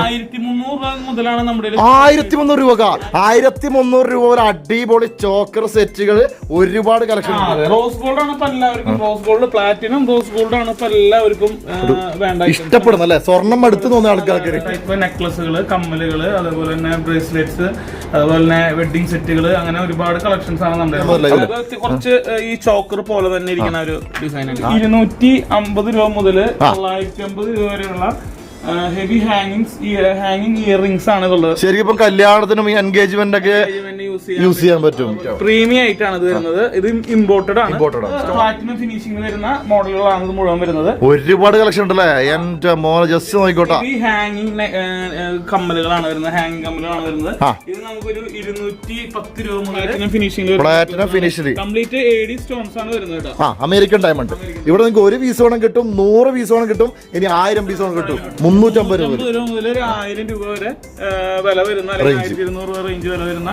ആയിരത്തി മുന്നൂറ് രൂപ ആയിരത്തി മുന്നൂറ് രൂപ ഒരു അടിപൊളി ചോക്കർ സെറ്റുകൾ ഒരുപാട് കളക്ഷൻ റോസ് ഗോൾഡ് ആണ് ഇപ്പൊ എല്ലാവർക്കും. Rose gold platinum rose gold ആണ് ഇപ്പൊ എല്ലാവർക്കും വേണ്ട ഇഷ്ടപ്പെടുന്നു അല്ലെ? സ്വർണം അടുത്ത് തോന്നുന്ന ആൾക്കാർക്ക്. നെക്ലസുകൾ കമ്മലുകൾ അതേപോലെ തന്നെ ബ്രേസ്ലെറ്റ്സ് അതുപോലെ തന്നെ വെഡിങ് സെറ്റുകൾ അങ്ങനെ ഒരുപാട് കളക്ഷൻസ് ആണ് നമ്മുടെ. കുറച്ച് ഈ ചോക്കർ പോലെ തന്നെ ഇരിക്കുന്ന ഒരു ഡിസൈൻ ഇരുന്നൂറ്റി അമ്പത് രൂപ മുതൽ തൊള്ളായിരത്തി അമ്പത് രൂപ വരെയുള്ള ഹെവി ഹാങ്ങിങ്സ് ഹാങ്ങിങ് ഇയർ റിങ്സ് ആണ് ഉള്ളത് ശരിക്കും ഇപ്പൊ കല്യാണത്തിനും ഈ എൻഗേജ്മെന്റ് ഒക്കെ യൂസ് ചെയ്യാൻ പറ്റും. പ്രീമിയം ആയിട്ടാണ് ഇത് വരുന്നത്. ഇത് ഇമ്പോർട്ടഡ് ആണ്. ഇമ്പോർട്ടഡ് ആണ്. പ്ലാറ്റിനം ഫിനിഷിംഗ് വരുന്ന മോഡലുകളാണ് ഇത് മുഴുവൻ വരുന്നത്. ഒരുപാട് കളക്ഷൻ ഉണ്ടല്ലേ? എന്റെ മോനെ ജസ്റ്റ് നോക്കിക്കോട്ടെ. ഈ ഹാങ്ങിങ് കമ്മലുകളാണ് വരുന്നത്. ഹാങ്ങിങ് കമ്മലുകളാണ് വരുന്നത്. ഇത് നമുക്കൊരു ഇരുന്നൂറ്റി പത്ത് രൂപ മുതൽ finishing platinum finishing complete A D stones ആണ് വരുന്നത് കേട്ടോ. ആ അമേരിക്കൻ ഡയമണ്ട് ഇവിടെ നിങ്ങൾക്ക് ഒരു പീസ് വേണം കിട്ടും നൂറ് പീസ് വേണം കിട്ടും ഇനി ആയിരം പീസ് വേണം കിട്ടും. മുന്നൂറ്റമ്പത് രൂപ മുതൽ ഒരു ആയിരം രൂപ വരെ വില വരുന്ന അല്ലെങ്കിൽ ആയിരത്തി ഇരുന്നൂറ് രൂപ റേഞ്ച് വില വരുന്ന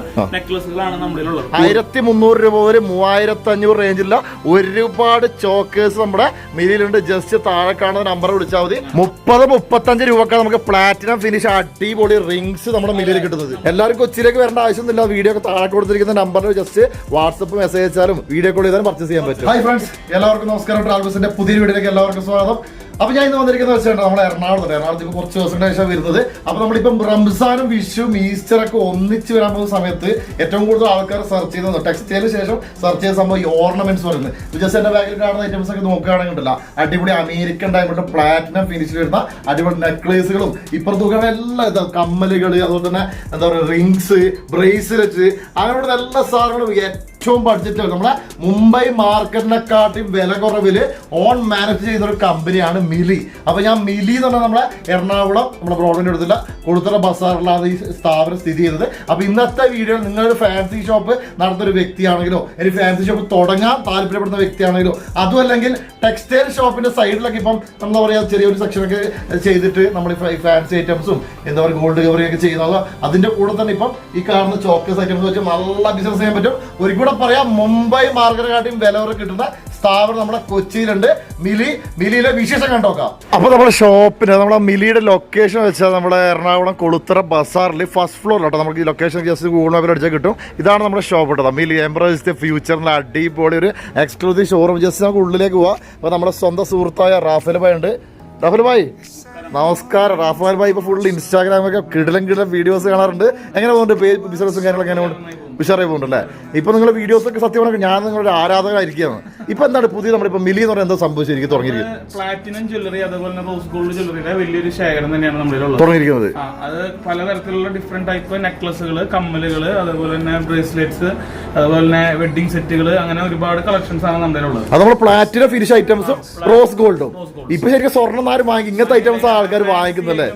നെക്ലസുകളാണ് നമ്മുടെ ഉള്ളത് ആയിരത്തി മുന്നൂറ് രൂപ മുതൽ മൂവായിരത്തി അഞ്ഞൂറ് റേഞ്ചില്ല ഒരുപാട് ചോക്കേഴ്സ് നമ്മുടെ മിലിയിലുണ്ട്. ജസ്റ്റ് താഴെ കാണുന്ന നമ്പർ വിളിച്ചാൽ മതി. മുപ്പത് മുപ്പത്തഞ്ച് രൂപക്ക നമുക്ക് പ്ലാറ്റിനം ഫിനിഷ് അടിപൊളി റിങ്സ് നമ്മുടെ മില്ലിൽ കിട്ടുന്നത്. എല്ലാവരും കൊച്ചിയിലേക്ക് വരേണ്ട ആവശ്യമൊന്നുമില്ല. വീഡിയോ ഒക്കെ താഴെ കൊടുത്തിരിക്കുന്ന നമ്പറിൽ ജസ്റ്റ് വാട്സപ്പ് മെസ്സേജ് അയച്ചാലും വീഡിയോ കോൾ ചെയ്താലും പർച്ചേസ് ചെയ്യാൻ പറ്റും. ഹായ് ഫ്രണ്ട്സ് എല്ലാവർക്കും നമസ്കാരം. ട്രാവൽസിന്റെ പുതിയ വീഡിയോയിലേക്ക് എല്ലാവർക്കും സ്വാഗതം. അപ്പൊ ഞാൻ ഇന്ന് വന്നിരിക്കുന്ന വെച്ചാൽ നമ്മളെ എറണാകുളത്ത് എറണാകുളത്ത് ഇപ്പൊ കുറച്ച് ദിവസം ശേഷം വരുന്നത്. അപ്പൊ നമ്മളിപ്പം റംസാനും വിഷുവും ഈസ്റ്ററൊക്കെ ഒന്നിച്ച് വരാൻ പോകുന്ന സമയത്ത് ഏറ്റവും കൂടുതൽ ആൾക്കാർ സെർച്ച് ചെയ്യുന്നത് ടെക്സ്റ്റൈലിന് ശേഷം സെർച്ച് ചെയ്ത സംഭവം ഈ ഓർണമെന്റ്സ് പറയുന്നത്. ജസ്റ്റ് എന്റെ ബാഗിൽ കാണുന്ന ഐറ്റംസ് ഒക്കെ നോക്കുകയാണെങ്കിൽ അടിപൊളി അമേരിക്കൻ ഡയമണ്ട് പ്ലാറ്റിനം ഫിനിഷിൽ വരുന്ന അടിപൊളി നെക്ലേസുകളും ഇപ്പുറത്ത് എല്ലാ ഇത് കമ്മലുകൾ അതുപോലെ തന്നെ എന്താ പറയുക റിങ്സ് ബ്രേസ്ലെറ്റ് അങ്ങനെയുള്ള എല്ലാ സാധനങ്ങളും ഏറ്റവും ബഡ്ജറ്റ് നമ്മളെ മുംബൈ മാർക്കറ്റിനെക്കാട്ടിയും വില കുറവിൽ ഓൺ മാനേജ് ചെയ്യുന്ന ഒരു കമ്പനിയാണ് മിലി. അപ്പൊ ഞാൻ മിലി എന്ന് പറഞ്ഞാൽ നമ്മളെ എറണാകുളം നമ്മുടെ ബ്രോഡിന്റെ അടുത്തില്ല കൊടുത്തറ ബസാറിലാണ് ഈ സ്ഥാപനം സ്ഥിതി ചെയ്തത് അപ്പൊ ഇന്നത്തെ വീഡിയോ നിങ്ങളൊരു ഫാൻസി ഷോപ്പ് നടത്തുന്ന ഒരു വ്യക്തിയാണെങ്കിലോ ഒരു ഫാൻസി ഷോപ്പ് തുടങ്ങാൻ താല്പര്യപ്പെടുന്ന വ്യക്തിയാണെങ്കിലോ അതും അല്ലെങ്കിൽ ടെക്സ്റ്റൈൽ ഷോപ്പിന്റെ സൈഡിലൊക്കെ ഇപ്പം എന്താ പറയാ ചെറിയൊരു സെക്ഷനൊക്കെ ചെയ്തിട്ട് നമ്മൾ ഫാൻസി ഐറ്റംസും എന്താ പറയുക ഗോൾഡ് കവറി ഒക്കെ ചെയ്യുന്നത്. അതിന്റെ കൂടെ തന്നെ ഇപ്പം ഈ കാണുന്ന ചോക്കസ് ഐറ്റംസ് വെച്ച് നല്ല ബിസിനസ് ചെയ്യാൻ പറ്റും. ഒരു കൂടെ പറയാം മുംബൈ മാർക്കറ്റിനെക്കാട്ടിയും വില കുറവ് കിട്ടുന്ന സ്ഥാപനം നമ്മുടെ കൊച്ചിയിലുണ്ട്. മിലി മിലിയിലെ വിശേഷം കണ്ടോക്കാം അപ്പൊ നമ്മുടെ ഷോപ്പിന് നമ്മുടെ മിലിയുടെ ലൊക്കേഷൻ വെച്ചാൽ നമ്മുടെ എറണാകുളം കൊളുത്തറ ബസാറിൽ ഫസ്റ്റ് ഫ്ലോറിൽ കേട്ടോ നമുക്ക് ഈ ലൊക്കേഷൻ ജസ്റ്റ് ഗൂഗിൾ മാപ്പിൽ അടിച്ചാൽ കിട്ടും. ഇതാണ് നമ്മുടെ ഷോപ്പ് കേട്ടോ മിലി എംബ്രോയിസ്റ്റ് ദി ഫ്യൂച്ചറിൽ അടിപൊളി ഒരു എക്സ്ക്ലൂസീവ് ഷോറൂം ജസ്റ്റ് നമുക്ക് ഉള്ളിലേക്ക് പോവാം. അപ്പോൾ നമ്മുടെ സ്വന്തം സുഹൃത്തായ റാഫേൽ ഭായ് ഉണ്ട്. റാഫേൽ ഭായ് നമസ്കാരം. റാഫേൽ ഭായ് ഇപ്പോൾ ഫുൾ ഇൻസ്റ്റാഗ്രാമൊക്കെ കിടലം കിടലം വീഡിയോസ് കാണാറുണ്ട്. എങ്ങനെ പോകുന്നുണ്ട്? ബിസിനസ്സും കാര്യങ്ങളൊക്കെ എങ്ങനെ പോകുന്നുണ്ട്? ഉഷാറായി പോകുന്നുണ്ടല്ലേ ഇപ്പൊ നിങ്ങളുടെ വീഡിയോസ് ഒക്കെ സത്യം പറഞ്ഞാൽ ഞാൻ നിങ്ങളുടെ ആരാധകരായിരിക്കുകയാണ്. ഇപ്പൊ എന്താണ് പുതിയ നമ്മളിപ്പോ മിലി എന്ന് പറയുന്നത് എന്താ സംഭവിച്ചിരിക്കും തുടങ്ങിയിരിക്കുന്നത് പ്ലാറ്റിനം ജ്വല്ലറി അതുപോലെ തന്നെ റോസ് ഗോൾഡ് ജ്വല്ലറിയുടെ വലിയൊരു ശേഖരം തന്നെയാണ് നമ്മുടെ ഉള്ളത് തുടങ്ങിയിരിക്കുന്നത് അത് പലതരത്തിലുള്ള ഡിഫറെന്റ് ടൈപ്പ് നെക്ലസുകൾ കമ്മലുകൾ അതുപോലെ തന്നെ ബ്രേസ്ലെറ്റ്സ് അതുപോലെ തന്നെ വെഡിങ് സെറ്റുകൾ അങ്ങനെ ഒരുപാട് കളക്ഷൻസ് ആണ് നമ്മുടെ ഉള്ളത് അത് നമ്മൾ പ്ലാറ്റിനം ഫിനിഷ് ഐറ്റംസും റോസ് ഗോൾഡും ഇപ്പൊ ശരിക്കും സ്വർണം ആരും വാങ്ങി ഇങ്ങനത്തെ ഐറ്റംസ് ആൾക്കാർ വാങ്ങിക്കുന്നല്ലേ?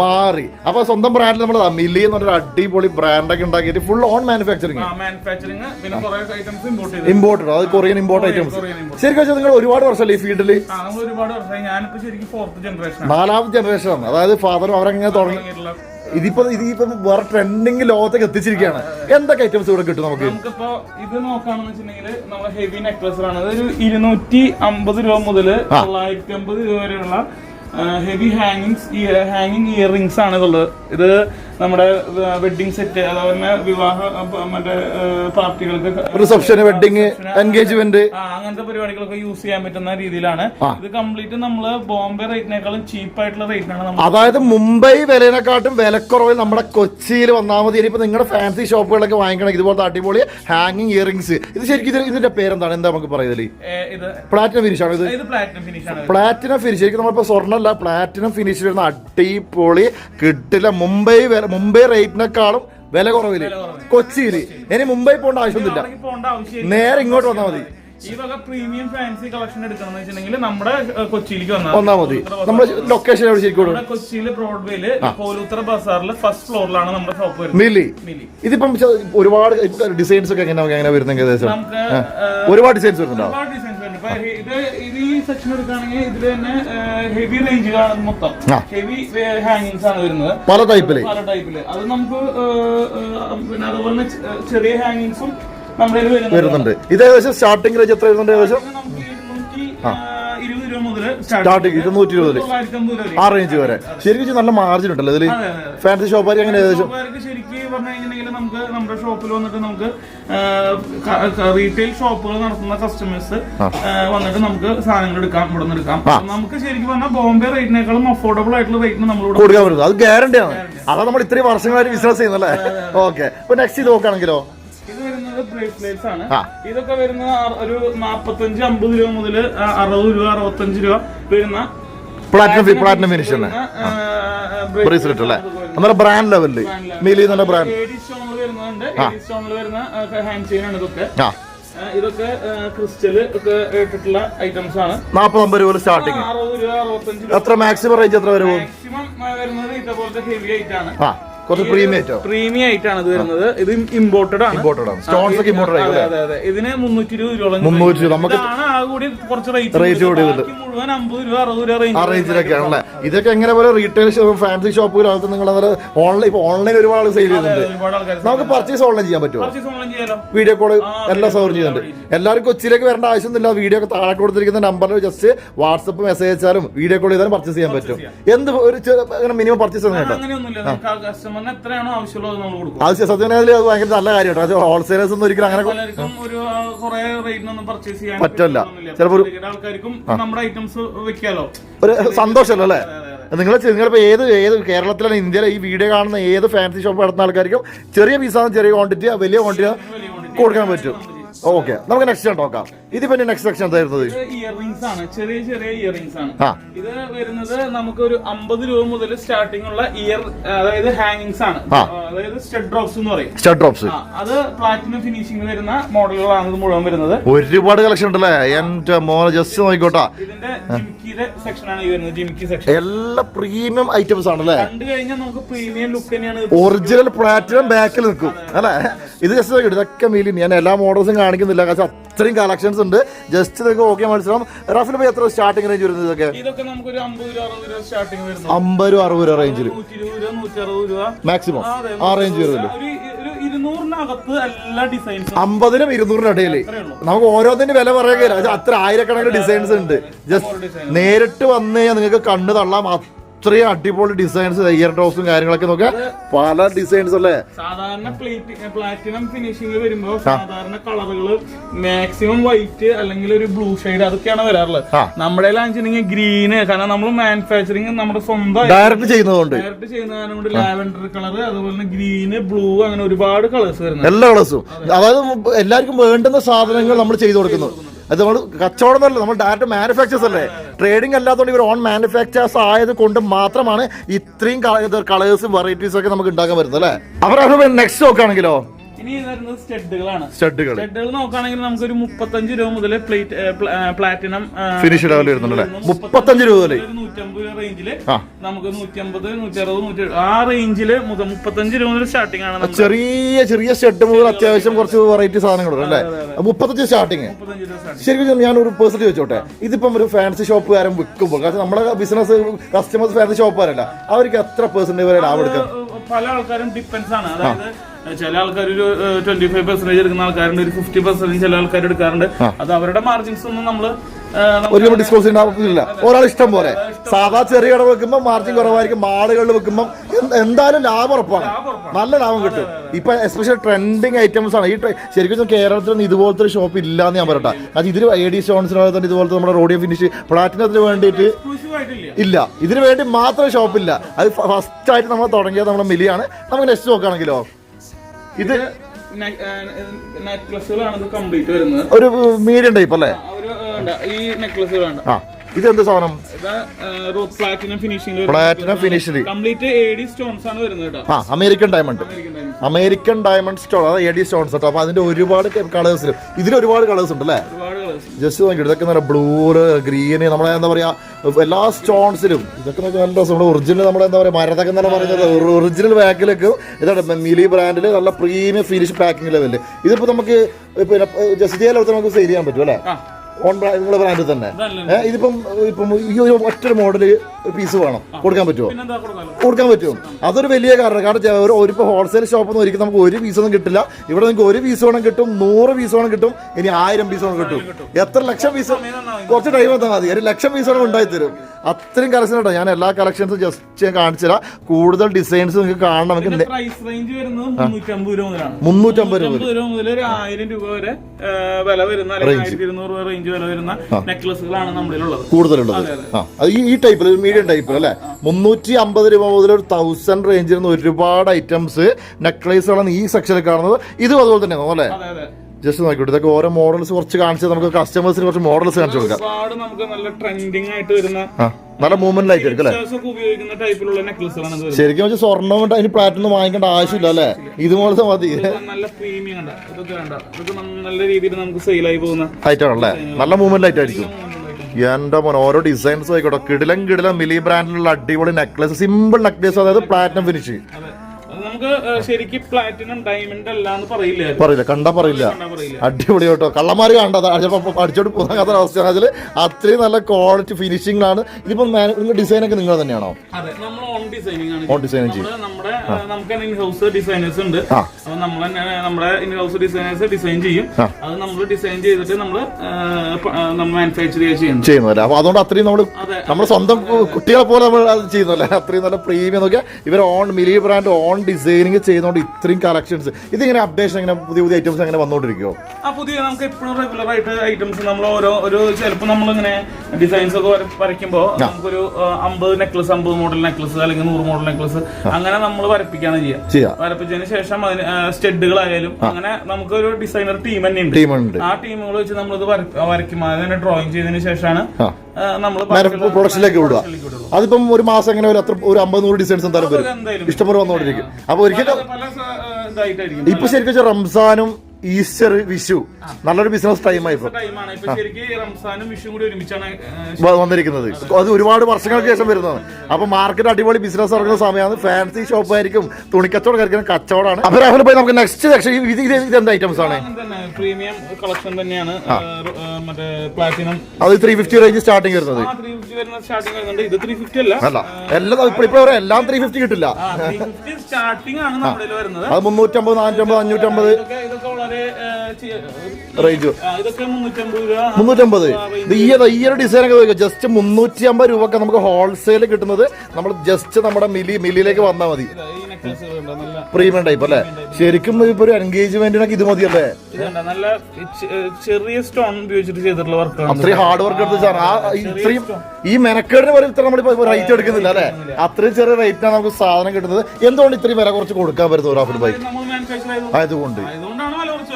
മാറി. അപ്പൊ സ്വന്തം ബ്രാൻഡിൽ നമ്മൾ മില്ലി എന്ന് പറഞ്ഞൊരു അടിപൊളി ബ്രാൻഡൊക്കെ ഉണ്ടാക്കിയിട്ട് ഫുൾ ഓൺ മാനുഫാക്ചറിങ് മാനുഫാക്ചറിങ് പിന്നെ കുറെ ഐറ്റംസ് ഇമ്പോർട്ട് ചെയ്ത്. ഇമ്പോർട്ടഡ് അത് കൊറിയൻ ഇമ്പോർട്ട് ഐറ്റംസ് ശരിക്കും നിങ്ങൾ ഒരുപാട് വർഷമല്ലേ ഈ ഫീൽഡിൽ ഒരുപാട് വർഷമായി. ഞാനിപ്പോ ശരിക്കും ഫോർത്ത് ജനറേഷൻ ആണ്. നാലാമത്തെ ജനറേഷൻ ആണ്. അതായത് ഫാദറും അവരങ്ങനെ തുടങ്ങി. ഇതിപ്പോ ഇതിപ്പോ വേറെ ട്രെൻഡിങ് ലോകത്തേക്ക് എത്തിച്ചിരിക്കുകയാണ്. എന്തൊക്കെ ഐറ്റംസ് ഇവിടെ കിട്ടും നമുക്ക്? നമുക്കിപ്പോ ഇത് നോക്കാണെന്ന് വെച്ചിട്ടുണ്ടെങ്കിൽ നമ്മളെ ഹെവി നെക്ലസുകളാണ് അതൊരു ഇരുന്നൂറ്റി അമ്പത് രൂപ മുതൽ തൊള്ളായിരത്തി അമ്പത് രൂപ വരെയുള്ള ഹെവി ഹാങ്ങിങ്സ് ഹാങ്ങിങ് ഇയർ റിംഗ്സ് ആണ് ഇതുള്ളത്. ഇത് നമ്മുടെ വെഡിങ് സെറ്റ് അതുപോലെ തന്നെ വിവാഹ മറ്റേ പാർട്ടികൾക്ക് റിസപ്ഷൻ വെഡിങ് എൻഗേജ്മെന്റ് അങ്ങനത്തെ പരിപാടികളൊക്കെ യൂസ് ചെയ്യാൻ പറ്റുന്ന രീതിയിലാണ്. ഇത് കംപ്ലീറ്റ് നമ്മൾ ബോംബെ റേറ്റിനേക്കാളും ചീപ്പ് ആയിട്ടുള്ള റേറ്റിനാണ് നമ്മൾ അതായത് മുംബൈ വിലനെക്കാട്ടും വിലക്കുറവിൽ നമ്മുടെ കൊച്ചിയിൽ വന്നാൽ മതി. ഇനിയിപ്പോ നിങ്ങളുടെ ഫാൻസി ഷോപ്പുകളൊക്കെ വാങ്ങിക്കണം ഇതുപോലത്തെ അടിപൊളി ഹാങ്ങിങ് ഇയറിംഗ്സ് ഇത് ശരിക്കും ഇത് ഇതിന്റെ പേരെന്താണ്? എന്താ നമുക്ക് പറയുന്നത് പ്ലാറ്റിനം ഫിനിഷ് ആണ് ഇത്? പ്ലാറ്റിനം ഫിനിഷ് ശരിക്കും നമ്മളിപ്പോ സ്വർണമല്ല പ്ലാറ്റിനം ഫിനിഷ് വരുന്ന അടിപൊളി കിട്ടില്ല. മുംബൈ വില മുംബൈ റേറ്റിനെക്കാളും വില കുറവിൽ. കൊച്ചിയിൽ. ഇനി മുംബൈ പോകേണ്ട ആവശ്യമൊന്നുമില്ല. നേരെ ഇങ്ങോട്ട് വന്നാൽ മതി. ഈ വക പ്രീമിയം ഫാൻസി കളക്ഷൻ എടുക്കണം വെച്ചിട്ടുണ്ടെങ്കിൽ നമ്മുടെ കൊച്ചിയിലേക്ക് വന്നാൽ വന്നാൽ മതി. നമ്മുടെ ലൊക്കേഷൻ എവിടെ ശരിക്കും കൊച്ചിയിലെ ബ്രോഡ്വേയിൽ കോലുത്തറ ബസാറിലെ ഫസ്റ്റ് ഫ്ലോറിലാണ് നമ്മുടെ ഷോപ്പ് വരുന്നത്. മിലി ഇതിപ്പം ഒരുപാട് ഡിസൈൻസ് ഒക്കെ എങ്ങനെ എങ്ങനെ വരുന്നത് ഏകദേശം? ഒരുപാട് ഡിസൈൻസ് വരുന്നുണ്ടോ? ഒരുപാട് ഡിസൈൻസ് വരുന്നുണ്ട് ഇപ്പൊ ഹെ- ഇത് ഇത് ഈ സെക്ഷൻ എടുക്കുകയാണെങ്കിൽ ഇതിൽ തന്നെ ഹെവി മൊത്തം. ഹെവി ഹാങ്ങിങ്സ് ആണ് വരുന്നത്. പല ടൈപ്പിൽ പല ടൈപ്പിൽ അത് നമുക്ക് പിന്നെ അതുപോലെ ചെറിയ ഹാങ്ങിങ്സും നമ്മുടെ വരുന്നുണ്ട്. ഇത് ഏകദേശം സ്റ്റാർട്ടിംഗ് റേഞ്ച് എത്ര വരുന്നുണ്ട് ഏകദേശം? നമുക്ക് ഇരുന്നൂറ്റി Starting ഇരുന്നൂറ്റി ഇരുപത്. ആ റേഞ്ച് വരെ. ശരിക്കും നല്ല മാർജിൻ ഉണ്ടല്ലോ. ഇതിൽ. ഫാൻസി ഷോപ്പാർ അങ്ങനെ ഏകദേശം? നമുക്ക് നമ്മുടെ ഷോപ്പിൽ വന്നിട്ട് നമുക്ക് റീറ്റെയിൽ ഷോപ്പുകൾ നടത്തുന്ന കസ്റ്റമേഴ്സ് വന്നിട്ട് നമുക്ക് സാധനങ്ങൾ എടുക്കാം ഇവിടെ നിന്ന് എടുക്കാം നമുക്ക് ശരിക്കും പറഞ്ഞാൽ ബോംബെ റേറ്റിനേക്കാളും അഫോർഡബിൾ ആയിട്ടുള്ള റേറ്റിന് നമ്മൾ കൊടുക്കാൻ പറ്റുന്നത് അത് ഗ്യാരണ്ടിയാണ് അതാ നമ്മൾ ഇത്രയും വർഷങ്ങളായിട്ട് ബിസിനസ് ചെയ്യുന്നല്ലേ? ഓക്കെ അപ്പൊ നെക്സ്റ്റ് ഇത് നോക്കുകയാണെങ്കിലോ? വരുന്നത് ബ്രേസ്ലെറ്റ്സ് ആണ്. ഇതൊക്കെ വരുന്ന ഒരു നാപ്പത്തഞ്ച് അമ്പത് രൂപ മുതൽ അറുപത് രൂപ അറുപത്തഞ്ച് രൂപ വരുന്ന പ്ലാറ്റിനം പ്ലാറ്റിനം ഫിനിഷ് തന്നെ ബ്രേസ്ലെറ്റ് അല്ലേ? നമ്മുടെ ബ്രാൻഡ് ലെവലിൽ മിലി എന്നുള്ള ബ്രാൻഡ് വരുന്നുണ്ട് വരുന്ന ഹാൻഡ് ചെയിൻ ആണ് ഇതൊക്കെ. ഇതൊക്കെ ക്രിസ്റ്റൽ ഒക്കെ ഇട്ടിട്ടുള്ള ഐറ്റംസ് ആണ്. നാൽപ്പത് അമ്പത് രൂപ സ്റ്റാർട്ടിങ് അറുപത് രൂപ അറുപത്തഞ്ച് എത്ര മാക്സിമം റേഞ്ച് എത്ര വരും? മാക്സിമം വരുന്നത് ഇതേപോലത്തെ ഹെവി ആയിട്ടാണ് കുറച്ച് പ്രീമിയം ആയിട്ടോ? പ്രീമിയം ആയിട്ടാണ് ഇത് വരുന്നത്. ഇത് ഇമ്പോർട്ടഡ് ആണ്. ഇമ്പോർട്ടഡ് ആണ്. സ്റ്റോൺസ് ഒക്കെ ഇമ്പോർട്ടഡ് അതെ അതെ അതെ. ഇതിന് മുന്നൂറ്റി ഇരുപത് രൂപ മുന്നൂറ്റി രൂപ. നമുക്ക് കൂടി കുറച്ച് റേറ്റ് റേറ്റ് കൂടി. മുഴുവൻ അമ്പത് രൂപ അറുപത് രൂപ ആ റേഞ്ച് റേഞ്ചിലൊക്കെ ആണല്ലേ ഇതൊക്കെ എങ്ങനെ പോലെ റീറ്റെയിൽ ഫാൻസി ഷോപ്പുകളകത്ത് നിങ്ങൾ ഓൺലൈൻ ഇപ്പൊ ഓൺലൈൻ ഒരുപാട് സെയിൽ ചെയ്യുന്നുണ്ട് നമുക്ക് പർച്ചേസ് ഓൺലൈൻ ചെയ്യാൻ പറ്റുമോ? പർച്ചേസ് ഓൺലൈൻ ചെയ്യാലോ? വീഡിയോ കോൾ എല്ലാം സൗകര്യം ചെയ്യുന്നുണ്ട്. എല്ലാവരും കൊച്ചിയിലേക്ക് വരേണ്ട ആവശ്യമൊന്നുമില്ല. വീഡിയോ ഒക്കെ താഴെ കൊടുത്തിരിക്കുന്ന നമ്പറിൽ ജസ്റ്റ് വാട്സപ്പ് മെസ്സേജ് അയച്ചാലും വീഡിയോ കോൾ ചെയ്താലും പർച്ചേസ് ചെയ്യാൻ പറ്റും. എന്ത് ഒരു മിനിമം പർച്ചേസ് ഒന്നും കേട്ടോ കസ്റ്റമറിന് എത്രയാണോ ആവശ്യമുള്ളത് നമ്മൾ കൊടുക്കും. അത് സത്യം പറഞ്ഞാൽ അത് ഭയങ്കര നല്ല കാര്യം കേട്ടോ ഹോൾസെയിലേഴ്സ് ഒന്നും ഒരിക്കലും അങ്ങനെ പലർക്കും ഒരു കുറെ റേറ്റിനൊന്നും പർച്ചേസ് ചെയ്യാൻ പറ്റില്ല. ചിലപ്പോൾ ഒരു- ആൾക്കാർക്കും നമ്മുടെ ഐറ്റംസ് വെക്കാലോ. ഒരു സന്തോഷമല്ലോ? അല്ലേ നിങ്ങൾ നിങ്ങളിപ്പോൾ ഏത് ഏത് കേരളത്തിലെ ഇന്ത്യയിലെ ഈ വീഡിയോ കാണുന്ന ഏത് ഫാൻസി ഷോപ്പ് നടത്തുന്ന ആൾക്കാർക്കും ചെറിയ പീസാണ് ചെറിയ ക്വാണ്ടിറ്റി വലിയ ക്വാണ്ടിറ്റി കൊടുക്കാൻ പറ്റും. ഓക്കെ. നമുക്ക് നെക്സ്റ്റ് നോക്കാം. ഇതിപ്പോ നെക്സ്റ്റ് സെക്ഷൻ എന്തായിരുന്നത് ഇയറിംഗ്സ് ആണ്. ചെറിയ ചെറിയ ഇയറിംഗ്സ് ആണ്. ഇത് വരുന്നത് നമുക്ക് ഒരു അമ്പത് രൂപ മുതൽ സ്റ്റാർട്ടിംഗ് ഉള്ള ഇയർ അതായത് ഹാങ്ങിങ്സ് ആണ്. അതായത് സ്റ്റഡ് ഡ്രോപ്സ് എന്ന് പറയും. സ്റ്റഡ് ഡ്രോപ്സ് അത് പ്ലാറ്റിനം ഫിനിഷിംഗ് വരുന്ന മോഡലുകളാണ് ഇത് മുഴുവൻ വരുന്നത്. ഒരുപാട് കളക്ഷൻ ഉണ്ടല്ലേ? എന്റെ മോനെ ജസ്റ്റ് നോക്കിക്കോട്ടെ. ഇതിന്റെ ജിംകിയുടെ സെക്ഷൻ ആണ് ഈ വരുന്നത് ജിംകി സെക്ഷൻ എല്ലാ പ്രീമിയം ഐറ്റംസ് ആണല്ലേ? കണ്ടു കഴിഞ്ഞാൽ നമുക്ക് പ്രീമിയം ലുക്ക് തന്നെയാണ് ഒറിജിനൽ പ്ലാറ്റിനം ബാക്കിൽ നിൽക്കും അല്ലേ? ഇത് ജസ്റ്റ് ഇതൊക്കെ മീലി ഞാൻ എല്ലാ മോഡൽസും കാണിക്കുന്നില്ല കാരണം അത്രയും കളക്ഷൻസ് ഉണ്ട്. ജസ്റ്റ് നിങ്ങൾക്ക് ഓക്കെ മത്സരം. റഫിൽ പോയി എത്ര സ്റ്റാർട്ടിംഗ് റേഞ്ച് വരുന്നത് ഇതൊക്കെ? ഇതൊക്കെ അമ്പത് രൂപ അറുപത് രൂപ സ്റ്റാർട്ടിങ് വരുന്നത് അമ്പത് രൂപ അറുപത് രൂപ റേഞ്ചിൽ മാക്സിമം ആ, റേഞ്ച് വരുന്നുണ്ട് അമ്പതിനും ഇരുന്നൂറിനും ഇടയിൽ. നമുക്ക് ഓരോന്നിന്റെ വില പറയുകയില്ല. അത് അത്ര ആയിരക്കണക്കിന് ഡിസൈൻസ് ഉണ്ട്. ജസ്റ്റ് നേരിട്ട് വന്നു കഴിഞ്ഞാൽ നിങ്ങൾക്ക് കണ്ണു തള്ളാം. അത്രയും അടിപൊളി ഡിസൈൻസ് ഇയർ ടോസും കാര്യങ്ങളൊക്കെ നോക്കുക. പല ഡിസൈൻസ് അല്ലേ? സാധാരണ പ്ലേറ്റ് പ്ലാറ്റിനം ഫിനിഷിംഗ് വരുമ്പോ സാധാരണ കളറുകൾ മാക്സിമം വൈറ്റ് അല്ലെങ്കിൽ ഒരു ബ്ലൂ ഷെയ്ഡ് അതൊക്കെയാണ് വരാറുള്ളത്. നമ്മുടെ വെച്ചിട്ടുണ്ടെങ്കിൽ ഗ്രീന് കാരണം നമ്മൾ മാനുഫാക്ചറിങ് നമ്മുടെ സ്വന്തം ഡയറക്റ്റ് ചെയ്യുന്നതുകൊണ്ട്. ഡയറക്റ്റ് ചെയ്യുന്ന കാരണം കൊണ്ട് ലാവൻഡർ കളർ അതുപോലെ തന്നെ ഗ്രീന് ബ്ലൂ അങ്ങനെ ഒരുപാട് കളേഴ്സ് വരുന്നത് എല്ലാ കളേഴ്സും അതായത് എല്ലാവർക്കും വേണ്ടുന്ന സാധനങ്ങൾ നമ്മൾ ചെയ്തു കൊടുക്കുന്നു. അത് നമ്മൾ കച്ചവടം അല്ല നമ്മൾ ഡയറക്റ്റ് മാനുഫാക്ചേഴ്സ് അല്ലേ? ട്രേഡിംഗ് അല്ലാത്തതുകൊണ്ട് ഇവർ ഓൺ മാനുഫാക്ചേഴ്സ് ആയത് കൊണ്ട് മാത്രമാണ് ഇത്രയും കളേഴ്സും വെറൈറ്റീസ് ഒക്കെ നമുക്ക് ഉണ്ടാക്കാൻ പറ്റുന്നത് അല്ലേ? അവർ നെക്സ്റ്റ് നോക്കുകയാണെങ്കിലോ? ഇനി വരുന്നത് സ്റ്റഡുകളാണ്. സ്റ്റഡുകൾ. സ്റ്റഡുകൾ നോക്കുകയാണെങ്കിൽ നമുക്ക് ഒരു മുപ്പത്തഞ്ച് രൂപ മുതൽ പ്ലേറ്റ് പ്ലാറ്റിനം ഫിനിഷ് ലെവൽ വരുന്നുണ്ടല്ലേ മുപ്പത്തഞ്ച് രൂപ മുതൽ നൂറ്റമ്പത് രൂപ റേഞ്ചിൽ നമുക്ക് നൂറ്റമ്പത് നൂറ്ററുപത് നൂറ്റി ആ റേഞ്ചിൽ മുതൽ മുപ്പത്തഞ്ച് രൂപ മുതൽ സ്റ്റാർട്ടിംഗ് ആണ് ചെറിയ ചെറിയ സ്റ്റഡ് മുതൽ അത്യാവശ്യം കുറച്ച് വെറൈറ്റി സാധനങ്ങളുണ്ട് അല്ലേ മുപ്പത്തഞ്ച് സ്റ്റാർട്ടിങ് സ്റ്റാർട്ടിംഗ് ശരിക്കും ഞാൻ ഒരു പേഴ്സൺ ചോദിച്ചോട്ടെ? ഇതിപ്പം ഒരു ഫാൻസി ഷോപ്പുകാരൻ വിൽക്കുമ്പോൾ കാരണം നമ്മുടെ ബിസിനസ് കസ്റ്റമേഴ്സ് ഫാൻസി ഷോപ്പുകാരല്ല അവർക്ക് എത്ര പേഴ്സന്റേജ് വരെ ലാഭം എടുക്കാം? പല ആൾക്കാരും ഡിപ്പെൻസ് ആണ്. അതായത് ചില ആൾക്കാർ ഒരു ട്വന്റി ഫൈവ് പെർസെന്റേജ് എടുക്കുന്ന ആൾക്കാരുണ്ട് ഒരു ഫിഫ്റ്റി പെർസെന്റേജ് ചില ആൾക്കാർ എടുക്കാറുണ്ട്. അത് അവരുടെ മാർജിൻസ് ഒന്നും നമ്മൾ ഒരു ഡിസ്കൗണ്ട് ഉണ്ടാവില്ല ഒരാൾ ഇഷ്ടം പോലെ. സാധാ ചെറിയ കട വെക്കുമ്പോൾ മാർജിൻ കുറവായിരിക്കും. മാളുകളിൽ വെക്കുമ്പോൾ എന്ത് എന്തായാലും ലാഭം ഉറപ്പാണ്. നല്ല ലാഭം കിട്ടും. ഇപ്പൊ എസ്പെഷ്യൽ ട്രെൻഡിങ് ഐറ്റംസ് ആണ്. ഈ ശരിക്കും കേരളത്തിൽ ഇതുപോലത്തെ ഒരു ഷോപ്പ് ഇല്ലാന്ന് ഞാൻ പറയട്ടെ. അത് ഇതിൽ എ ഡി സ്റ്റോൺസിനോട് തന്നെ ഇതുപോലത്തെ നമ്മുടെ റോഡിയോ ഫിനിഷ് പ്ലാറ്റിനത്തിന് വേണ്ടിയിട്ട് ഇല്ല. ഇതിനു വേണ്ടി മാത്രം ഷോപ്പില്ല അത് ഫസ്റ്റ് ആയിട്ട് നമ്മൾ തുടങ്ങിയത് നമ്മുടെ മിലിയാണ്. നമുക്ക് നെക്സ്റ്റ് നോക്കുകയാണെങ്കിലോ? ഇത് നെക്ലസുകളാണ് ഇത് കംപ്ലീറ്റ് വരുന്നത്. ഒരു മീഡിയം ടൈപ്പ് അല്ലേ. ഈ നെക്ലസുകളാണ് ആ. ഇത് എന്ത് സാധനം platinum finishing complete AD stones ആണ് വരുന്നത് ആ American diamond American diamond stone അതായത് എഡി സ്റ്റോൺസ് കേട്ടോ അപ്പൊ അതിന്റെ ഒരുപാട് കളേഴ്സ് ഇതിൽ ഒരുപാട് കളേഴ്സ് ഉണ്ട്. അല്ലേ ജസ്റ്റ് നോക്കി ഇതൊക്കെ നല്ല ബ്ലൂ ഗ്രീന് നമ്മളെ എന്താ പറയാ എല്ലാ സ്റ്റോൺസിലും ഇതൊക്കെ നല്ല രസം നമ്മുടെ ഒറിജിനൽ നമ്മുടെ എന്താ പറയാ മരതൊക്കെ തന്നെ പറയുന്നത്. ഒറിജിനൽ പാക്കിലേക്ക് ഇതാണ് മിലി ബ്രാൻഡിൽ നല്ല പ്രീമിയം ഫിനിഷ് പാക്കിംഗ് ലെവലിൽ ഇതിപ്പോ നമുക്ക് പിന്നെ ജസ്റ്റ് നമുക്ക് സെയിൽ ചെയ്യാൻ പറ്റും അല്ലേ? ഓൺ നിങ്ങളുടെ ബ്രാൻഡ് തന്നെ. ഇതിപ്പം ഇപ്പം ഈ ഒരു ഒറ്റ മോഡൽ പീസ് വേണം. കൊടുക്കാൻ പറ്റുമോ കൊടുക്കാൻ പറ്റും. അതൊരു വലിയ കാരണം. കാരണം ഒരു ഒരു ഇപ്പോൾ ഹോൾസെയിൽ ഷോപ്പൊന്നും ഒരിക്കലും നമുക്ക് ഒരു പീസ് ഒന്നും കിട്ടില്ല. ഇവിടെ നിങ്ങൾക്ക് ഒരു പീസ് വേണം കിട്ടും നൂറ് പീസ് വേണം കിട്ടും ഇനി ആയിരം പീസ് വേണം കിട്ടും. എത്ര ലക്ഷം പീസ് കുറച്ച് ടൈം തന്നാൽ മതി. ഒരു ലക്ഷം പീസ് വേണം ഉണ്ടായി തരും അത്രയും കളക്ഷൻ ഉണ്ടോ? ഞാൻ എല്ലാ കളക്ഷൻസും ജസ്റ്റ് ഞാൻ കാണിച്ചു തരാം കൂടുതൽ ഡിസൈൻസ് നിങ്ങൾക്ക് കാണണം. നമുക്ക് മുന്നൂറ്റമ്പത് രൂപ മുതൽ ഒരു ആയിരം രൂപ വരെ വില വരുന്ന അല്ലെങ്കിൽ ആയിരത്തി ഇരുന്നൂറ് രൂപ റേഞ്ച് വില വരുന്ന നെക്ലസുകളാണ് നമ്മളിലുള്ളത്. കൂടുതലുള്ളത്. അത് ഈ ടൈപ്പിൽ മീഡിയം ടൈപ്പിൽ അല്ലേ? മുന്നൂറ്റി അമ്പത് രൂപ മുതൽ ഒരു തൗസൻഡ് റേഞ്ചിൽ നിന്ന് ഒരുപാട് ഐറ്റംസ് നെക്ലേസുകളാണ് ഈ സെക്ഷനിൽ കാണുന്നത്. ഇതും അതുപോലെ തന്നെയാണോ അല്ലേ? ജസ്റ്റ് നോക്കിയിട്ട് ഇതൊക്കെ ഓരോ മോഡൽസ് കുറച്ച് കാണിച്ച് നമുക്ക് കസ്റ്റമേഴ്സിന് കുറച്ച് മോഡൽസ് കാണിച്ചു കൊടുക്കാം. ഒരുപാട് നമുക്ക് നല്ല ട്രെൻഡിങ് ആയിട്ട് വരുന്ന ആ നല്ല മൂവ്മെന്റ് ആയിട്ടായിരിക്കും അല്ലേ? features ഒക്കെ ഉപയോഗിക്കുന്ന ടൈപ്പിലുള്ള നെക്ലസുകളാണ് ഇത് വരുന്നത്. ശരിക്കും വെച്ചാൽ സ്വർണം കൊണ്ട് അതിന് പ്ലാറ്റിനും വാങ്ങിക്കേണ്ട ആവശ്യമില്ല അല്ലേ? ഇതുപോലത്തെ മതി. നല്ല പ്രീമിയം കണ്ട ഇതൊക്കെ വേണ്ട ഇതൊക്കെ ന- നല്ല രീതിയിൽ നമുക്ക് സെയിലായി പോകുന്ന ആയിട്ടാണല്ലേ നല്ല മൂവ്മെന്റ് ആയിട്ടായിരിക്കും എന്റെ മോൻ ഓരോ ഡിസൈൻസ് ആയിക്കോട്ടെ കിടിലം കിടിലം മിലി ബ്രാൻഡിലുള്ള അടിപൊളി നെക്ലസ് സിമ്പിൾ നെക്ലസ് അതായത് പ്ലാറ്റിനം ഫിനിഷ് അത്. നമുക്ക് ശരിക്ക് പ്ലാറ്റിനം ഡയമണ്ട് അല്ല എന്ന് പറയില്ല പറയില്ല. കണ്ടാ പറയില്ല. അടിപൊളി കേട്ടോ. കള്ളന്മാര് കണ്ടത്. അടിച്ചോട്ട് പോകാത്ത അവസ്ഥയാണ് അത്രയും നല്ല ക്വാളിറ്റി ഫിനിഷിംഗിലാണ് ഇതിപ്പോ നിങ്ങൾ ഡിസൈൻ ഒക്കെ നിങ്ങൾ തന്നെയാണോ? ഓൺ ഡിസൈനിങ് ഡിസൈൻ ചെയ്യും. നമ്മുടെ നമുക്ക് ഇൻ ഹൗസ് ഡിസൈനേഴ്സ് ഉണ്ട്. അപ്പൊ നമ്മൾ നമ്മുടെ ഇൻ ഹൗസ് ഡിസൈനേഴ്സ് ഡിസൈൻ ചെയ്യും അത് നമ്മൾ ഡിസൈൻ ചെയ്തിട്ട് നമ്മൾ മാനുഫാക്ചർ ചെയ്യുന്നത്. ചെയ്യുന്നതല്ലേ? അപ്പൊ അതുകൊണ്ട് അത്രയും നമ്മൾ നമ്മുടെ സ്വന്തം കുട്ടികളെ പോലെ നമ്മൾ അത് ചെയ്യുന്നല്ലേ അത്രയും നല്ല പ്രീമിയം നോക്കിയാൽ ഇവർ ഓൺ മിലി ബ്രാൻഡ് ഓൺ ഡിസൈനിങ് ചെയ്യുന്നതുകൊണ്ട് ഇത്രയും കളക്ഷൻസ് ഇതിങ്ങനെ അപ്ഡേഷൻ ഇങ്ങനെ പുതിയ പുതിയ ഐറ്റംസ് അങ്ങനെ വന്നുകൊണ്ടിരിക്കുമോ ആ പുതിയ നമുക്ക് എപ്പോഴും റെഗുലർ ആയിട്ട് ഐറ്റംസ് നമ്മൾ ഓരോ ഒരു ചിലപ്പോൾ നമ്മളിങ്ങനെ ഡിസൈൻസ് ഒക്കെ വരയ്ക്കുമ്പോൾ നമുക്കൊരു അമ്പത് നെക്ലസ് അമ്പത് മോഡൽ നെക്ലസ് അല്ലെങ്കിൽ നൂറ് മോഡൽ നെക്ലസ് അങ്ങനെ നമ്മൾ വരപ്പിക്കാണ് ചെയ്യുക ചെയ്യാം. വരപ്പിച്ചതിന് ശേഷം അതിന് സ്റ്റെഡുകളായാലും അങ്ങനെ നമുക്കൊരു ഡിസൈനർ ടീം തന്നെ ഉണ്ട്. ആ ടീമുകൾ വെച്ച് നമ്മളിത് വര- വരയ്ക്കും. അതിനെ ഡ്രോയിങ് ചെയ്തതിന് ശേഷമാണ്. നമ്മൾ പ്രൊഡക്ഷനിലേക്ക് വിടുക. അതിപ്പം ഒരു മാസം എങ്ങനെ ഒരു അത്ര ഒരു അമ്പത് നൂറ് ഡിസൈൻസ് എന്തായാലും വരും. ഇഷ്ടംപോലെ വന്നുകൊണ്ടിരിക്കും അപ്പൊ ഒരിക്കലും ഇപ്പൊ ശരിക്കും റംസാനും ഈസ്റ്റർ വിഷു. നല്ലൊരു ബിസിനസ് ടൈമായി വന്നിരിക്കുന്നത്. അത്. ഒരുപാട് വർഷങ്ങൾക്ക് ശേഷം വരുന്നതാണ് അപ്പൊ മാർക്കറ്റ് അടിപൊളി ബിസിനസ് ഇറങ്ങുന്ന സമയമാണ്. ഫാൻസി ഷോപ്പ് ആയിരിക്കും തുണിക്കച്ചവടം കച്ചവടമാണ്. അപ്പൊ രാഹുൽ പോയി നമുക്ക് നെക്സ്റ്റ് സെക്ഷൻ ഇത് ഇത് ഇത് എന്ത് ഐറ്റംസ് ആണ്? പ്രീമിയം കളക്ഷൻ തന്നെയാണ്. പ്ലാറ്റിനം അത് ത്രീ ഫിഫ്റ്റി റേഞ്ച് വരുന്നത്. സ്റ്റാർട്ടിംഗ് ഫിഫ്റ്റി അല്ല. എല്ലാം ഇപ്പൊ എല്ലാം ത്രീ ഫിഫ്റ്റി കിട്ടില്ല. വരുന്നത്. അത് മുന്നൂറ്റമ്പത് നാനൂറ്റമ്പത് അഞ്ഞൂറ്റമ്പത്. റേഞ്ച്. മുന്നൂറ്റമ്പത് ഇത് ഈ ഈ ഡിസൈൻ ഒക്കെ നോക്കുക ജസ്റ്റ് മുന്നൂറ്റി അമ്പത് രൂപ നമുക്ക് ഹോൾസെയിൽ കിട്ടുന്നത് നമ്മൾ ജസ്റ്റ് നമ്മുടെ മിലി മില്ലിലേക്ക് വന്നാൽ മതി. പ്രീമിയം ടൈപ്പ് അല്ലേ? ശരിക്കും ഇപ്പൊ ഒരു എൻഗേജ്മെന്റിനൊക്കെ ഇത് മതിയല്ലേ? അല്ലേ നല്ല ചെറിയ സ്റ്റോൺ ഉപയോഗിച്ചിട്ട് ചെയ്തിട്ടുള്ള അത്രയും ഹാർഡ് വർക്ക് എടുത്ത് സാർ. ആ ഇത്രയും ഈ മെനക്കേടിന് വരെ ഇത്ര നമ്മളിപ്പോ റേറ്റ് എടുക്കുന്നില്ല അല്ലെ? അത്രയും ചെറിയ റേറ്റിനാണ് നമുക്ക് സാധനം കിട്ടുന്നത്. എന്തുകൊണ്ട് ഇത്രയും വില കുറച്ച് കൊടുക്കാൻ പറ്റുന്നു റാഫിൽ ബൈക്ക് ആയതുകൊണ്ട്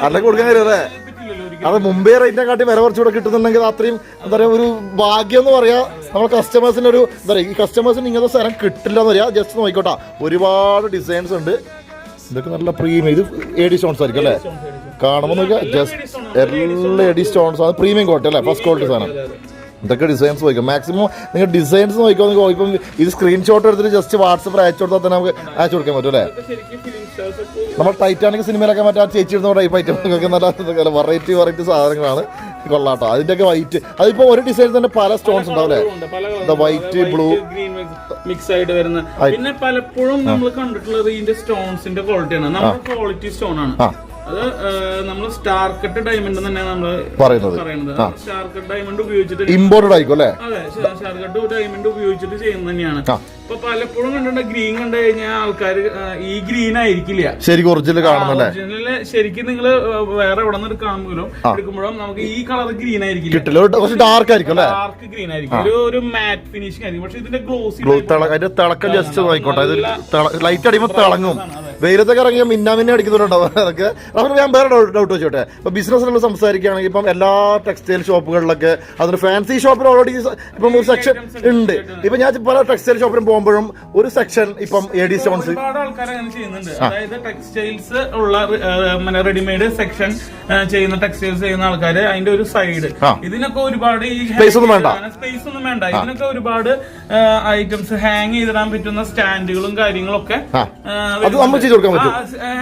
അല്ലെങ്കിൽ കൊടുക്കാൻ ഒരിക്കലും. അത് മുമ്പേ റേറ്റിനെ കാട്ടി വില കുറച്ചുകൂടെ കിട്ടുന്നുണ്ടെങ്കിൽ അത്രയും എന്താ പറയുക ഒരു ഭാഗ്യം എന്ന് പറയാ നമ്മൾ കസ്റ്റമേഴ്സിന് ഒരു എന്താ പറയുക ഈ കസ്റ്റമേഴ്സിന് ഇങ്ങനത്തെ സ്ഥലം കിട്ടില്ല എന്ന് പറയാ. ജസ്റ്റ് നോക്കിക്കോട്ടെ. ഒരുപാട് ഡിസൈൻസ് ഉണ്ട്. ഇതൊക്കെ നല്ല പ്രീമിയം ഇത് എഡി ഡി സ്റ്റോൺസ് ആയിരിക്കും അല്ലേ? കാണുമ്പോൾ നോക്കിയാൽ ജസ്റ്റ് എല്ലാ എഡി ഡി സ്റ്റോൺസ് അത് പ്രീമിയം ക്വാളിറ്റി അല്ലേ? ഫസ്റ്റ് ക്വാളിറ്റി സാധനം. ഇതൊക്കെ ഡിസൈൻസ് നോക്കാം മാക്സിമം നിങ്ങൾ ഡിസൈൻസ് നോക്കിക്കോ നിങ്ങൾ ഇപ്പം ഇത് സ്ക്രീൻഷോട്ട് എടുത്തിട്ട് ജസ്റ്റ് വാട്സപ്പിൽ അയച്ചു കൊടുത്താൽ തന്നെ നമുക്ക് അയച്ചു കൊടുക്കാൻ പറ്റും അല്ലേ? നമ്മൾ ടൈറ്റാനിക് സിനിമയിലൊക്കെ മറ്റേ ചേച്ചി ഇടുന്ന ടൈപ്പ് നിങ്ങൾക്ക് നല്ല വെറൈറ്റി വെറൈറ്റി സാധനങ്ങളാണ്. കൊള്ളാട്ടോ. അതിന്റെയൊക്കെ വൈറ്റ് അതിപ്പോൾ ഒരു ഡിസൈൻ തന്നെ പല സ്റ്റോൺസ് ഉണ്ടാവും അല്ലേ? വൈറ്റ് ബ്ലൂ മിക്സ് ആയിട്ട് വരുന്ന. പിന്നെ പലപ്പോഴും നമ്മൾ കണ്ടിട്ടുള്ളത് ഇതിന്റെ സ്റ്റോൺസിന്റെ ക്വാളിറ്റി ആണ്. നമ്മുടെ ക്വാളിറ്റി സ്റ്റോൺ ആണ്. അത് നമ്മൾ സ്റ്റാർ കട്ട് ഡയമണ്ട് തന്നെയാണ് നമ്മൾ പറയുന്നത്. സ്റ്റാർ കട്ട് ഡയമണ്ട് ഉപയോഗിച്ചിട്ട് ഇമ്പോർട്ടഡ് ആയിക്കോ അല്ലേ? അതെ സ്റ്റാർ കട്ട് ഡയമണ്ട് ഉപയോഗിച്ചിട്ട് ചെയ്യുന്നത് തന്നെയാണ്. ഇപ്പൊ പലപ്പോഴും കണ്ടിട്ട് ഗ്രീൻ കണ്ടു കഴിഞ്ഞാൽ ആൾക്കാർ ഈ ഗ്രീൻ ആയിരിക്കില്ല. ശരിക്കും ഒറിജിനൽ കാണുന്നല്ലേ ഒറിജിനൽ ശരിക്കും നിങ്ങൾ വേറെ എവിടെ നിന്ന് കാണുമ്പോഴും എടുക്കുമ്പോഴും നമുക്ക് ഈ കളർ ഗ്രീൻ ആയിരിക്കില്ല. കിട്ടില്ല. കുറച്ച് ഡാർക്ക് ആയിരിക്കും അല്ലേ? ഡാർക്ക് ഗ്രീൻ ആയിരിക്കും. ഒരു ഒരു മാറ്റ് ഫിനിഷിംഗ് ആയിരിക്കും. പക്ഷെ ഇതിന്റെ ഗ്ലോസി തിളക്കം ജസ്റ്റ് അത് ലൈറ്റ് അടിയുമ്പോൾ തിളങ്ങും. വെയിലത്തൊക്കെ ഇറങ്ങിയ മിന്നാ മിന്നെ അടിക്കുന്നുണ്ടാവും അതൊക്കെ. അപ്പോൾ ഞാൻ വേറെ ഡൗട്ട് വെച്ചോട്ടെ. ഇപ്പൊ ബിസിനസ് നമ്മൾ സംസാരിക്കുകയാണെങ്കിൽ ഇപ്പം എല്ലാ ടെക്സ്റ്റൈൽ ഷോപ്പുകളിലൊക്കെ അതിന് ഫാൻസി ഷോപ്പിൽ ഓൾറെഡി ഇപ്പം ഒരു സെക്ഷൻ ഉണ്ട്. ഇപ്പൊ ഞാൻ പല ടെക്സ്റ്റൈൽ ഷോപ്പിലും പോകുമ്പോഴും ഒരു സെക്ഷൻ ഇപ്പം എ ഡി സ്റ്റോൺസ് ഒരുപാട് ആൾക്കാർ അങ്ങനെ ചെയ്യുന്നുണ്ട്. അതായത് ടെക്സ്റ്റൈൽസ് ഉള്ള റെഡിമെയ്ഡ് സെക്ഷൻ ചെയ്യുന്ന ടെക്സ്റ്റൈൽസ് ചെയ്യുന്ന ആൾക്കാർ അതിന്റെ ഒരു സൈഡ്. ഇതിനൊക്കെ ഒരുപാട് ഈ സ്പേസ് ഒന്നും വേണ്ട. സ്പേസ് ഒന്നും വേണ്ട. ഇതിനൊക്കെ ഒരുപാട് ഐറ്റംസ് ഹാങ് ചെയ്തിടാൻ പറ്റുന്ന സ്റ്റാൻഡുകളും കാര്യങ്ങളൊക്കെ ആ. ആ, അത് നമ്മൾ ചെയ്ത് കൊടുക്കാൻ പറ്റും.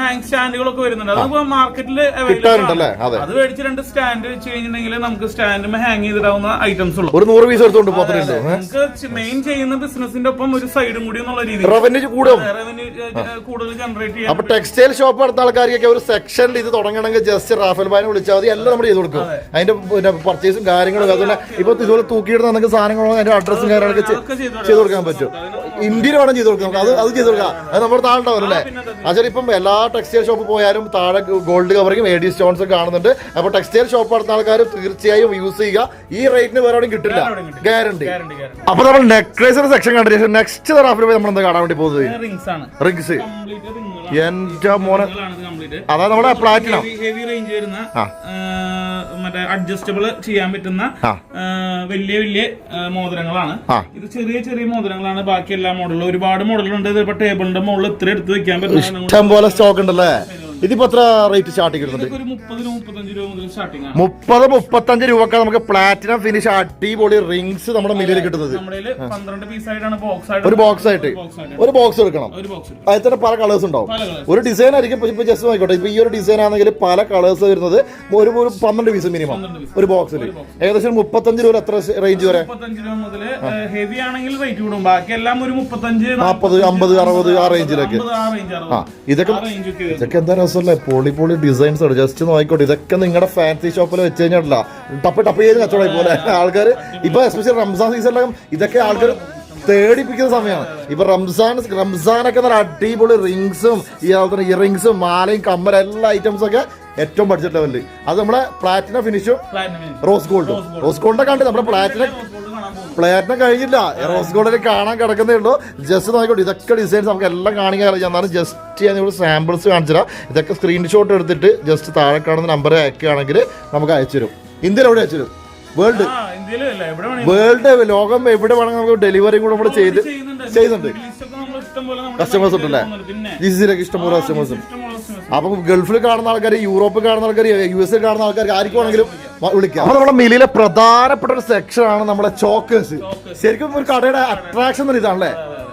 ഹാങ് സ്റ്റാൻഡുകളൊക്കെ വരുന്നുണ്ട്. അതിപ്പോ മാർക്കറ്റിൽ അവൈലബിൾ അതെ. അത് മേടിച്ച് രണ്ട് സ്റ്റാൻഡ് വെച്ച് കഴിഞ്ഞിട്ടുണ്ടെങ്കിൽ നമുക്ക് സ്റ്റാൻഡ് ഹാങ് ചെയ്തിടാവുന്ന ഐറ്റംസ് ഉള്ളൂ. ഒരു നൂറ് പീസ് നമുക്ക് മെയിൻ ചെയ്യുന്ന ബിസിനസിന്റെ ഒപ്പം ഒരു സൈഡും കൂടി എന്നുള്ള രീതിയിൽ. റവന്യൂ കൂടും. റവന്യൂ കൂടുതൽ ജനറേറ്റ് ചെയ്യാൻ അപ്പൊ ടെക്സ്റ്റൈൽ ഷോപ്പ് നടത്ത ആൾക്കാർക്കൊക്കെ ഒരു സെക്ഷനിൽ ഇത് തുടങ്ങണമെങ്കിൽ ജസ്റ്റ് റാഫേൽ ബാനെ വിളിച്ചാൽ മതി. എല്ലാം നമ്മൾ ചെയ്ത് കൊടുക്കും. അതിന്റെ പിന്നെ പർച്ചേസും കാര്യങ്ങളും അതുപോലെ ഇപ്പൊ ഇതുപോലെ തൂക്കിയിട്ട് നമുക്ക് സാധനങ്ങളോ അതിന്റെ അഡ്രസ്സും കാര്യങ്ങളൊക്കെ ചെയ്തു കൊടുക്കാൻ പറ്റും. ഇന്ത്യയിൽ വേണം ചെയ്ത് കൊടുക്കാം അത് അത് ചെയ്ത് കൊടുക്കാം. അത് നമ്മുടെ താഴെ ഉണ്ടാവും അല്ലേ അച്ഛൻ ഇപ്പം എല്ലാ ടെക്സ്റ്റൈൽ ഷോപ്പ് പോയാലും താഴെ ഗോൾഡ് കവറിങ്ങും എ ഡി സ്റ്റോൺസ് കാണുന്നുണ്ട്. അപ്പൊ ടെക്സ്റ്റൈൽ ഷോപ്പ് നടത്തുന്ന ആൾക്കാർ തീർച്ചയായും യൂസ് ചെയ്യുക. ഈ റേറ്റിന് വേറെ കിട്ടില്ല. ഗ്യാരണ്ടി അപ്പൊ നമ്മൾ നെക്ലേസിന്റെ സെക്ഷൻ കണ്ടിട്ട് ശേഷം നെക്സ്റ്റ് റാഫിൽ നമ്മൾ എന്താ കാണാൻ വേണ്ടി പോകുന്നത്? റിങ്സ് എന്റെ മോനെ അതാ നമ്മുടെ പ്ലാറ്റിനം ഹെവി റേഞ്ച് വരുന്ന മറ്റേ അഡ്ജസ്റ്റബിൾ ചെയ്യാൻ പറ്റുന്ന വലിയ വലിയ മോതിരങ്ങളാണ്. ഇത് ചെറിയ ചെറിയ മോതിരങ്ങളാണ്. ബാക്കി എല്ലാ മോഡലും ഒരുപാട് മോഡലുണ്ട് ഇതിപ്പോ ഇപ്പൊ ടേബിളിന്റെ മുകളിൽ ഇത്ര എടുത്ത് വെക്കാൻ പറ്റും ഇഷ്ടം പോലെ സ്റ്റോക്ക് ഉണ്ടല്ലേ? ഇതിപ്പോ എത്ര റേറ്റ് സ്റ്റാർട്ടിംഗ് ആണ് മുപ്പത് മുപ്പത്തഞ്ച് രൂപക്ക് നമുക്ക് പ്ലാറ്റിനം ഫിനിഷ് അടിപൊളി റിങ്സ് നമ്മുടെ മില്ലിൽ കിട്ടുന്നത്. ഒരു ബോക്സ് ആയിട്ട്. ഒരു ബോക്സ് എടുക്കണം. അതിൽ തന്നെ പല കളേഴ്സ് ഉണ്ടാവും. ഒരു ഡിസൈൻ ആയിരിക്കും ഇപ്പൊ- ജസ്റ്റ് നോക്കിക്കോട്ടെ. ഇപ്പൊ ഈ ഒരു ഡിസൈൻ ആണെങ്കിൽ പല കളേഴ്സ് വരുന്നത് ഒരു ഒരു പന്ത്രണ്ട് പീസ് മിനിമം ഒരു ബോക്സിൽ ഏകദേശം മുപ്പത്തഞ്ച് രൂപ എത്ര റേഞ്ച് വരെ? ഹെവി ആണെങ്കിൽ റേറ്റ് കൂടും. ബാക്കി എല്ലാം ഒരു മുപ്പത്തഞ്ച് നാപ്പത്, അമ്പത്, അറുപത് ആ റേഞ്ചിലൊക്കെ. ആ ഇതൊക്കെ ഇതൊക്കെ എന്താ രസമല്ലേ? പൊളി പൊളി ഡിസൈൻസ് ആണ്. ജസ്റ്റ് നോക്കിക്കോട്ടെ. ഇതൊക്കെ നിങ്ങളുടെ ഫാൻസി ഷോപ്പിൽ വെച്ച് കഴിഞ്ഞാൽ ടപ്പ് ടപ്പ് ചെയ്ത് കച്ചവടം പോലെ. ആൾക്കാർ ഇപ്പൊ എസ്പെഷ്യലി റംസാൻ സീസണിലും ഇതൊക്കെ ആൾക്കാർ തേടിപ്പിക്കുന്ന സമയമാണ് ഇപ്പൊ റംസാൻ റംസാൻ ഒക്കെ നല്ല അടിപൊളി റിങ്സും ഈ അതുപോലെ ഇയറിങ്സും മാലയും കമ്മലും എല്ലാ ഐറ്റംസും ഒക്കെ ഏറ്റവും ബഡ്ജറ്റ് ലെവലിൽ അത് നമ്മുടെ പ്ലാറ്റിന ഫിനിഷും റോസ് ഗോൾഡും റോസ് ഗോൾഡൊക്കെ കണ്ട് നമ്മുടെ പ്ലാറ്റിനം പ്ലേറ്റിനെ കഴിഞ്ഞില്ല. റോസ് ഗോൾഡിൽ കാണാൻ കിടക്കുന്നേ ഉള്ളൂ. ജസ്റ്റ് നോക്കിക്കോട്ടെ ഇതൊക്കെ ഡിസൈൻസ് നമുക്ക് എല്ലാം കാണിക്കാൻ അറിയാം. എന്നാലും ജസ്റ്റ് ഞാൻ ഇവിടെ സാമ്പിൾസ് കാണിച്ചു തരാം ഇതൊക്കെ സ്ക്രീൻഷോട്ട് എടുത്തിട്ട് ജസ്റ്റ് താഴെ കാണുന്ന നമ്പർ അയക്കുകയാണെങ്കിൽ നമുക്ക് അയച്ചു തരും. ഇന്ത്യയിൽ എവിടെ അയച്ചു തരും? വേൾഡ് വേൾഡ് ലോകം എവിടെ വേണമെങ്കിൽ നമുക്ക് ഡെലിവറി കൂടെ നമ്മൾ ചെയ്ത് ചെയ്യുന്നുണ്ട്. കസ്റ്റമേഴ്സ് ഉണ്ടല്ലേ? ഇഷ്ടംപോലെ കസ്റ്റമേഴ്സ്. അപ്പൊ ഗൾഫിൽ കാണുന്ന ആൾക്കാർ യൂറോപ്പിൽ കാണുന്ന ആൾക്കാർ യു എസിൽ കാണുന്ന ആൾക്കാർക്ക് ആർക്കും വേണമെങ്കിലും വിളിക്കാം. അപ്പൊ നമ്മുടെ മിലിയിലെ പ്രധാനപ്പെട്ട ഒരു സെക്ഷൻ ആണ് നമ്മുടെ ചോക്കേഴ്സ് ശരിക്കും ഒരു കടയുടെ അട്രാക്ഷൻ ഇതാണല്ലേ?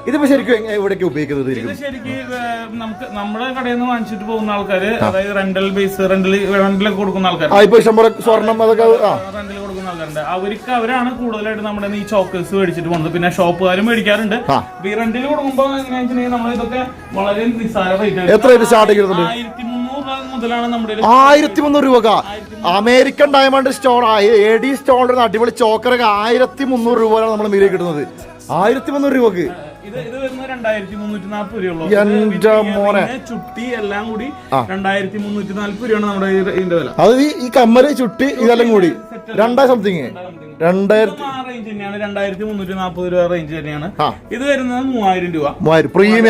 ഇതിപ്പോ ശരിക്കും എവിടേക്ക് ഉപയോഗിക്കുന്നത് ഇത് ശരിക്കും? നമുക്ക് നമ്മുടെ കടയിൽ നിന്ന് വാങ്ങിച്ചിട്ട് പോകുന്ന ആൾക്കാര് അതായത് റെന്റൽ ബേസ് റെന്റൽ റെന്റിലൊക്കെ കൊടുക്കുന്ന ആൾക്കാർ ഇപ്പൊ ഇഷ്ടംപോലെ സ്വർണം അതൊക്കെ ആ. റെന്റിൽ കൊടുക്കുന്ന ആൾക്കാരുണ്ട് അവർക്ക് അവരാണ് കൂടുതലായിട്ട് നമ്മുടെ ഈ ചോക്കേഴ്സ് മേടിച്ചിട്ട് പോകുന്നത്. പിന്നെ ഷോപ്പുകാരും മേടിക്കാറുണ്ട്. റെന്റിൽ കൊടുക്കുമ്പോൾ എങ്ങനെയാണെന്ന് വെച്ചിട്ടുണ്ടെങ്കിൽ നമ്മൾ ഇതൊക്കെ വളരെ നിസ്സാര റേറ്റ് എത്ര ഇത് ആയിരത്തി മുന്നൂറ് രൂപ മുതലാണ് നമ്മുടെ കയ്യിൽ ആയിരത്തി മുന്നൂറ് രൂപ American diamond stone A D സ്റ്റോണിന്റെ അടിപൊളി ചോക്കറൊക്കെ ആയിരത്തി മുന്നൂറ് രൂപയാണ് നമ്മൾ മീരെ കിട്ടുന്നത്. ആയിരത്തി മുന്നൂറ് രൂപക്ക് നാല്പത് എന്റെ മോനെ. ചുട്ടി എല്ലാം കൂടി രണ്ടായിരത്തി മുന്നൂറ്റി നാൽപ്പത് രൂപയാണ് നമ്മുടെ ഈ- ഇതിന്റെ വില. അത് ഈ കമ്മൽ ചുട്ടി ഇതെല്ലാം കൂടി. രണ്ടായി സംതിങ് രണ്ടായിരത്തി റേഞ്ച് തന്നെയാണ്. രണ്ടായിരത്തി മുന്നൂറ്റി നാൽപ്പത് രൂപ റേഞ്ച് തന്നെയാണ്. ഇത് വരുന്നത് മൂവായിരം രൂപ. മൂവായിരം. പ്രീമിയം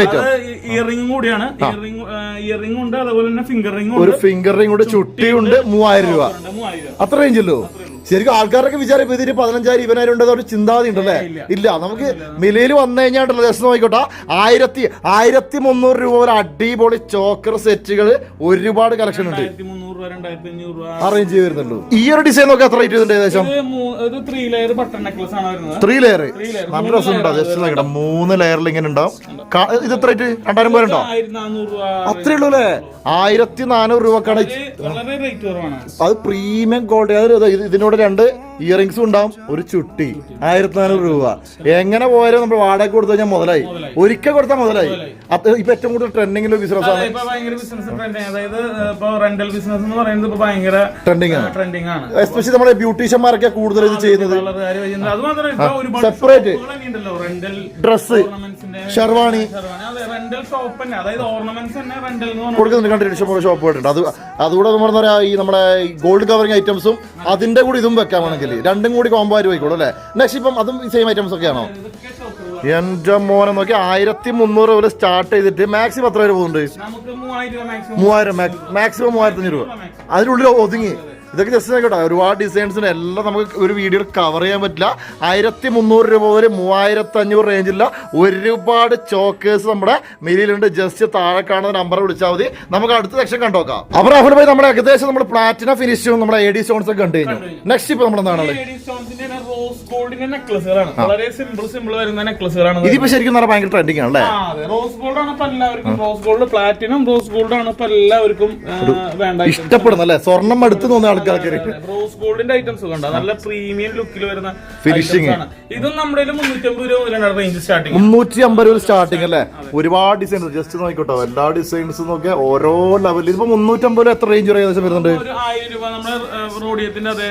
ഇയറിംഗ് കൂടിയാണ്. ഇയറിംഗ് ഇയറിംഗ് ഉണ്ട്. അതുപോലെ തന്നെ ഫിംഗർ റിംഗ് ഒരു ഫിംഗർ റിംഗ് ഉണ്ട് ചുട്ടിയുണ്ട്. മൂവായിരം രൂപ. അത്ര റേഞ്ചല്ലോ ശരിക്കും ആൾക്കാരൊക്കെ വിചാരം ഇതിന് പതിനഞ്ചായിരം ഇരുപതിനായിരം ഉണ്ടെന്ന് ഒരു ചിന്താഗതി ഉണ്ടല്ലേ? ഇല്ല നമുക്ക് നിലയിൽ വന്നു കഴിഞ്ഞാൽ രസം നോക്കിക്കോട്ടെ. ആയിരത്തി ആയിരത്തി മുന്നൂറ് രൂപ ഒരു അടിപൊളി ചോക്കർ സെറ്റുകൾ ഒരുപാട് കളക്ഷൻ ഉണ്ട്. രൂപ രൂപ അറേഞ്ച് ചെയ്ത് വരുന്നുള്ളൂ. ഈ ഒരു ഡിസൈൻ നോക്കി എത്ര റേറ്റ് വരുന്നുണ്ട് ഏകദേശം? ത്രീ ലെയർ ബട്ടൺ നെക്ലസ് ആണ് വരുന്നത്. Three layer layer. നല്ല രസം ജസ്റ്റ് നോക്കട്ടെ മൂന്ന് ലെയറിൽ ഇങ്ങനെ ഉണ്ടാവും. ഇത് എത്ര റേറ്റ് രണ്ടായിരം പേര് ഉണ്ടോ? അത്രേ ഉള്ളൂ അല്ലേ? ആയിരത്തി നാനൂറ് രൂപക്കാണ് റേറ്റ് കുറവാണ്. അത് പ്രീമിയം ക്വാളിറ്റി അതായത് ഇതിനോട് രണ്ട്. ഇയറിങ്സും ഉണ്ടാവും. ഒരു ചുട്ടി. ആയിരത്തി നാനൂറ് രൂപ. എങ്ങനെ പോയാലും നമ്മൾ വാടക കൊടുത്തു കഴിഞ്ഞാൽ മുതലായി. ഒരിക്കൽ കൊടുത്താൽ മുതലായി. അത് ഇപ്പൊ ഏറ്റവും കൂടുതൽ ട്രെൻഡിംഗ് ബിസിനസ് ആണ്. ട്രെൻഡിങ് എന്ന് ആണ്. എസ്പെഷ്യലി നമ്മുടെ ബ്യൂട്ടീഷ്യന്മാരൊക്കെ കൂടുതൽ ഇത് ചെയ്യുന്നത്. സെപ്പറേറ്റ് ഡ്രസ് ഷർവാണി എന്ന് കൊടുക്കുന്നുണ്ട്. കണ്ടിട്ട് ഇഷ്ടംപോലെ ഷോപ്പ് പോയിട്ടുണ്ട്. അത് അതുകൂടെ പറയാ ഈ നമ്മുടെ ഗോൾഡ് കവറിങ് ഐറ്റംസും അതിന്റെ കൂടെ ഇതും വെക്കാൻ വേണമെങ്കിൽ രണ്ടും കൂടി കോംബോ ആയിട്ട് പോയിക്കോളൂ അല്ലേ? നെക്സ്റ്റ് ഇപ്പം അതും സെയിം ഐറ്റംസ് ഒക്കെയാണോ? ആണോ എന്റെ മോനെ നോക്കി ആയിരത്തി മുന്നൂറ് രൂപ സ്റ്റാർട്ട് ചെയ്തിട്ട് മാക്സിമം എത്ര വരെ പോകുന്നുണ്ട്? മൂവായിരം രൂപ മാക്സിമം മൂവായിരം മാക്സിമം മൂവായിരത്തി അഞ്ഞൂറ് രൂപ. അതിനുള്ളിൽ ഒതുങ്ങി. ഇതൊക്കെ ജസ്റ്റ് നോക്കട്ടെ ഒരുപാട് ഡിസൈൻസിന് എല്ലാം നമുക്ക് ഒരു വീഡിയോയിൽ കവർ ചെയ്യാൻ പറ്റില്ല. ആയിരത്തി മുന്നൂറ് രൂപ മുതൽ മൂവായിരത്തി അഞ്ഞൂറ് റേഞ്ചില്ല ഒരുപാട് ചോക്കേഴ്സ് നമ്മുടെ മിലിയിലുണ്ട്. ജസ്റ്റ് താഴെ കാണുന്ന നമ്പർ വിളിച്ചാൽ മതി. നമുക്ക് അടുത്ത സെക്ഷൻ കണ്ടോക്കാം അപ്പോൾ രാഹുൽ ഭായി നമ്മുടെ ഏകദേശം നമ്മൾ പ്ലാറ്റിന ഫിനിഷും നമ്മുടെ എ ഡി സ്റ്റോൺസ് ഒക്കെ കണ്ടു കഴിഞ്ഞു. നെക്സ്റ്റ് ഇപ്പൊ നമ്മൾ എന്താണ് റോസ് ഗോൾഡിന്റെ നെക്ലസുകളാണ് വളരെ സിമ്പിൾ സിമ്പിൾ വരുന്ന നെക്ലസുകളാണ് ഇതിപ്പോ ശരിക്കും ഭയങ്കര ട്രെൻഡിങ് ആണല്ലേ റോസ് ഗോൾഡ് ആണ് ഇപ്പൊ എല്ലാവർക്കും rose gold platinum rose gold ആണ് ഇപ്പൊ എല്ലാവർക്കും വേണ്ട ഇഷ്ടപ്പെടുന്ന അല്ലേ? സ്വർണം അടുത്ത് തോന്നുന്ന ആൾക്കാർക്ക്. റോസ് ഗോൾഡിന്റെ ഐറ്റംസ് കണ്ടോ നല്ല പ്രീമിയം ലുക്കിൽ വരുന്ന ഫിനിഷിംഗ് ആണ്. ഇതും നമ്മുടെ മുന്നൂറ്റമ്പത് രൂപ റേഞ്ച് സ്റ്റാർട്ടിങ് മുന്നൂറ്റി അമ്പത് രൂപ സ്റ്റാർട്ടിങ് അല്ലേ? ഒരുപാട് ഡിസൈൻസ് ജസ്റ്റ് നോക്കിക്കോട്ടോ. എല്ലാ ഡിസൈൻസ് നോക്കിയാൽ ഓരോ ലെവലിൽ ഇപ്പൊ മുന്നൂറ്റമ്പത് രൂപ എത്ര റേഞ്ച് വരെ ഏകദേശം വരുന്നുണ്ട്? ഒരു ആയിരം രൂപ നമ്മുടെ റോഡിയത്തിന്റെ അതേ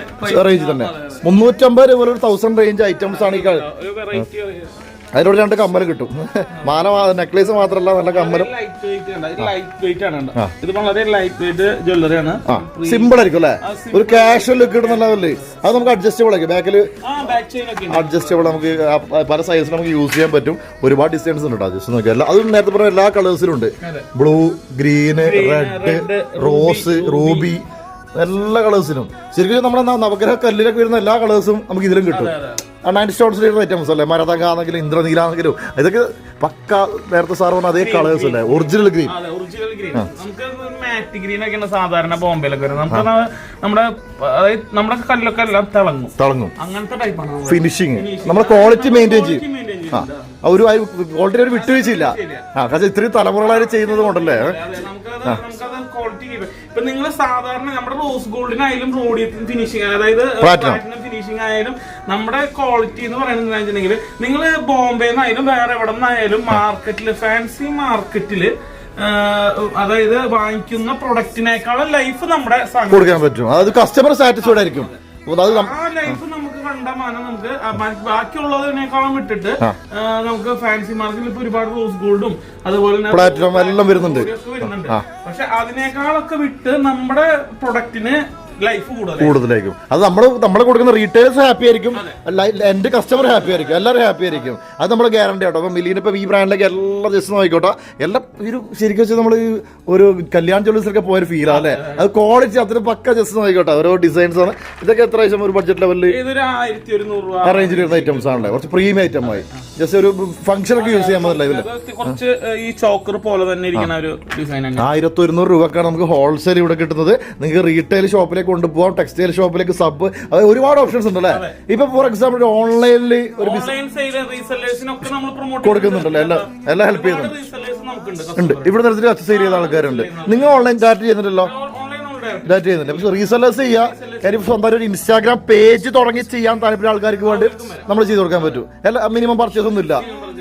റേഞ്ച് തന്നെ. മുന്നൂറ്റമ്പത് രൂപ ഒരു തൗസൻഡ് റേഞ്ച് ഐറ്റംസ് ആണ് ഈ അതിനോട് രണ്ട് കമ്മൽ കിട്ടും. മാല നെക്ലേസ് മാത്രല്ല നല്ല കമ്മലും. ഇത് വളരെ ലൈറ്റ് വെയിറ്റ് സിമ്പിൾ ആയിരിക്കും അല്ലേ? ഒരു കാഷ്വൽ ലുക്ക് കിട്ടുന്ന ലെവലിൽ അത് നമുക്ക് അഡ്ജസ്റ്റബിൾ ആയിരിക്കും. ബാക്കിൽ അഡ്ജസ്റ്റബിൾ നമുക്ക് പല സൈസിൽ നമുക്ക് യൂസ് ചെയ്യാൻ പറ്റും. ഒരുപാട് ഡിസൈൻസ് ഉണ്ട് ജസ്റ്റ് നോക്കിയാൽ അതും നേരത്തെ പറഞ്ഞ എല്ലാ കളേഴ്സിലും ഉണ്ട്. Blue green red rose ruby എല്ലാ കളേഴ്സിനും ശരിക്കും നമ്മുടെ നവഗ്രഹ കല്ലിലൊക്കെ വരുന്ന എല്ലാ കളേഴ്സും നമുക്ക് ഇതിലും കിട്ടും. നയൻ സ്റ്റോൺസ് വരുന്ന ഐറ്റംസ് അല്ലേ? മരതങ്ക ആണെങ്കിലും ഇന്ദ്രനീല ആണെങ്കിലും ഇതൊക്കെ പക്ക നേരത്തെ സാർ പറഞ്ഞ അതേ കളേഴ്സ് അല്ലേ? ഒറിജിനൽ ഗ്രീൻ ഒറിജിനൽ ഗ്രീൻ നമുക്ക് മാറ്റ് ഗ്രീൻ ഒക്കെയാണ് സാധാരണ ബോംബെയിലൊക്കെ വരുന്നത്. നമുക്ക് അത് നമ്മുടെ അതായത് നമ്മുടെ കല്ലൊക്കെ എല്ലാം തിളങ്ങും. തിളങ്ങും. അങ്ങനത്തെ ടൈപ്പാണ്. ഫിനിഷിങ് നമ്മുടെ ക്വാളിറ്റി മെയിന്റെയിൻ ചെയ്യും. ഒരു ക്വാളിറ്റി ഒരു വിട്ടുവീഴ്ചയില്ല. ആ കാരണം ഇത്രയും തലമുറകളായി ചെയ്യുന്നത് കൊണ്ടല്ലേ? ക്വാളിറ്റി ഇപ്പൊ നിങ്ങൾ സാധാരണ നമ്മുടെ റോസ് ഗോൾഡിനായാലും റോഡിയത്തിന് ഫിനിഷിംഗ് അതായത് പ്ലാറ്റിനം ഫിനിഷിംഗ് ആയാലും നമ്മുടെ ക്വാളിറ്റി എന്ന് പറയുന്നത് വെച്ചിട്ടുണ്ടെങ്കിൽ നിങ്ങൾ ബോംബെ നിന്നായാലും വേറെ എവിടെ നിന്നായാലും മാർക്കറ്റിൽ ഫാൻസി മാർക്കറ്റിൽ അതായത് വാങ്ങിക്കുന്ന പ്രൊഡക്റ്റിനേക്കാളും ലൈഫ് നമ്മുടെ കൊടുക്കാൻ പറ്റും. കസ്റ്റമർ സാറ്റിസ്ഫൈഡ് ആയിരിക്കും. ആ ലൈഫ് നം- ആ നമുക്ക് ആ ബാക്കിയുള്ളതിനേക്കാളും വിട്ടിട്ട് നമുക്ക് ഫാൻസി മാർക്കറ്റിൽ ഇപ്പൊ ഒരുപാട് റോസ് ഗോൾഡും അതുപോലെ എല്ലാം വരുന്നുണ്ട്. വരുന്നുണ്ട്. പക്ഷെ അതിനേക്കാളൊക്കെ വിട്ട് നമ്മുടെ പ്രൊഡക്റ്റിന് കൂടുതലായിരിക്കും. അത് നമ്മൾ നമ്മൾ കൊടുക്കുന്ന റീറ്റെയിൽസ് ഹാപ്പി ആയിരിക്കും. എന്റെ കസ്റ്റമർ ഹാപ്പി ആയിരിക്കും. എല്ലാവരും ഹാപ്പി ആയിരിക്കും. അത് നമ്മൾ ഗ്യാരണ്ടി ആട്ടോ. അപ്പം മില്ലിന് ഇപ്പം ഈ ബ്രാൻഡിലേക്ക് എല്ലാ ദിവസവും നോക്കിക്കോട്ടെ. എല്ലാം ഒരു ശരിക്കും വെച്ചാൽ നമ്മൾ ഒരു കല്യാൺ ജ്വല്ലേഴ്സിലൊക്കെ പോയൊരു ഫീലാ അല്ലേ? അത്. ക്വാളിറ്റി അത്ര പക്ക ജസ്റ്റ് നോക്കിക്കോട്ടെ. ഓരോ ഡിസൈൻസ് ആണ്. ഇതൊക്കെ എത്ര ആവശ്യം ഒരു ബഡ്ജറ്റ് ലെവലിൽ അറേഞ്ച് ആ റേഞ്ചിൽ വരുന്ന ഐറ്റംസ് ആണല്ലേ? കുറച്ച് പ്രീമിയം ഐറ്റം ആയി. ജസ്റ്റ് ഒരു ഫംഗ്ഷൻ ഒക്കെ യൂസ് ചെയ്യാൻ പറ്റില്ല കുറച്ച് ഈ ചോക്കർ പോലെ തന്നെ ഇരിക്കുന്ന ഒരു ഡിസൈൻ ആയിരത്തി ഒരുന്നൂറ് രൂപക്കാണ് നമുക്ക് ഹോൾസെയിൽ ഇവിടെ കിട്ടുന്നത്. നിങ്ങൾക്ക് റീറ്റെയിൽ ഷോപ്പിലേക്ക് കൊണ്ടുപോകാം ടെക്സ്റ്റൈൽ ഷോപ്പിലേക്ക് സബ് അത് ഒരുപാട് ഓപ്ഷൻസ് ഉണ്ട് അല്ലേ ഇപ്പൊ ഫോർ എക്സാമ്പിൾ ഓൺലൈനിൽ ഒരു കൊടുക്കുന്നുണ്ടല്ലോ? എല്ലാം എല്ലാം ഹെൽപ്പ് ചെയ്യുന്നുണ്ട്. ഉണ്ട്. ഇവിടെ നിർത്തി അക്സസ് ചെയ്ത ആൾക്കാരുണ്ട്. നിങ്ങൾ ഓൺലൈൻ ചാറ്റ് ചെയ്യുന്നുണ്ടല്ലോ? ഡാറ്റ് ചെയ്യുന്നില്ല പക്ഷെ റീസെല്ലേഴ്സ് ചെയ്യുക കാര്യം സ്വന്തം ഒരു ഇൻസ്റ്റാഗ്രാം പേജ് തുടങ്ങി ചെയ്യാൻ താല്പര്യം ആൾക്കാർക്ക് വേണ്ടി നമ്മൾ ചെയ്ത് കൊടുക്കാൻ പറ്റും. എല്ലാ മിനിമം പർച്ചേസ് ഒന്നും ഇല്ല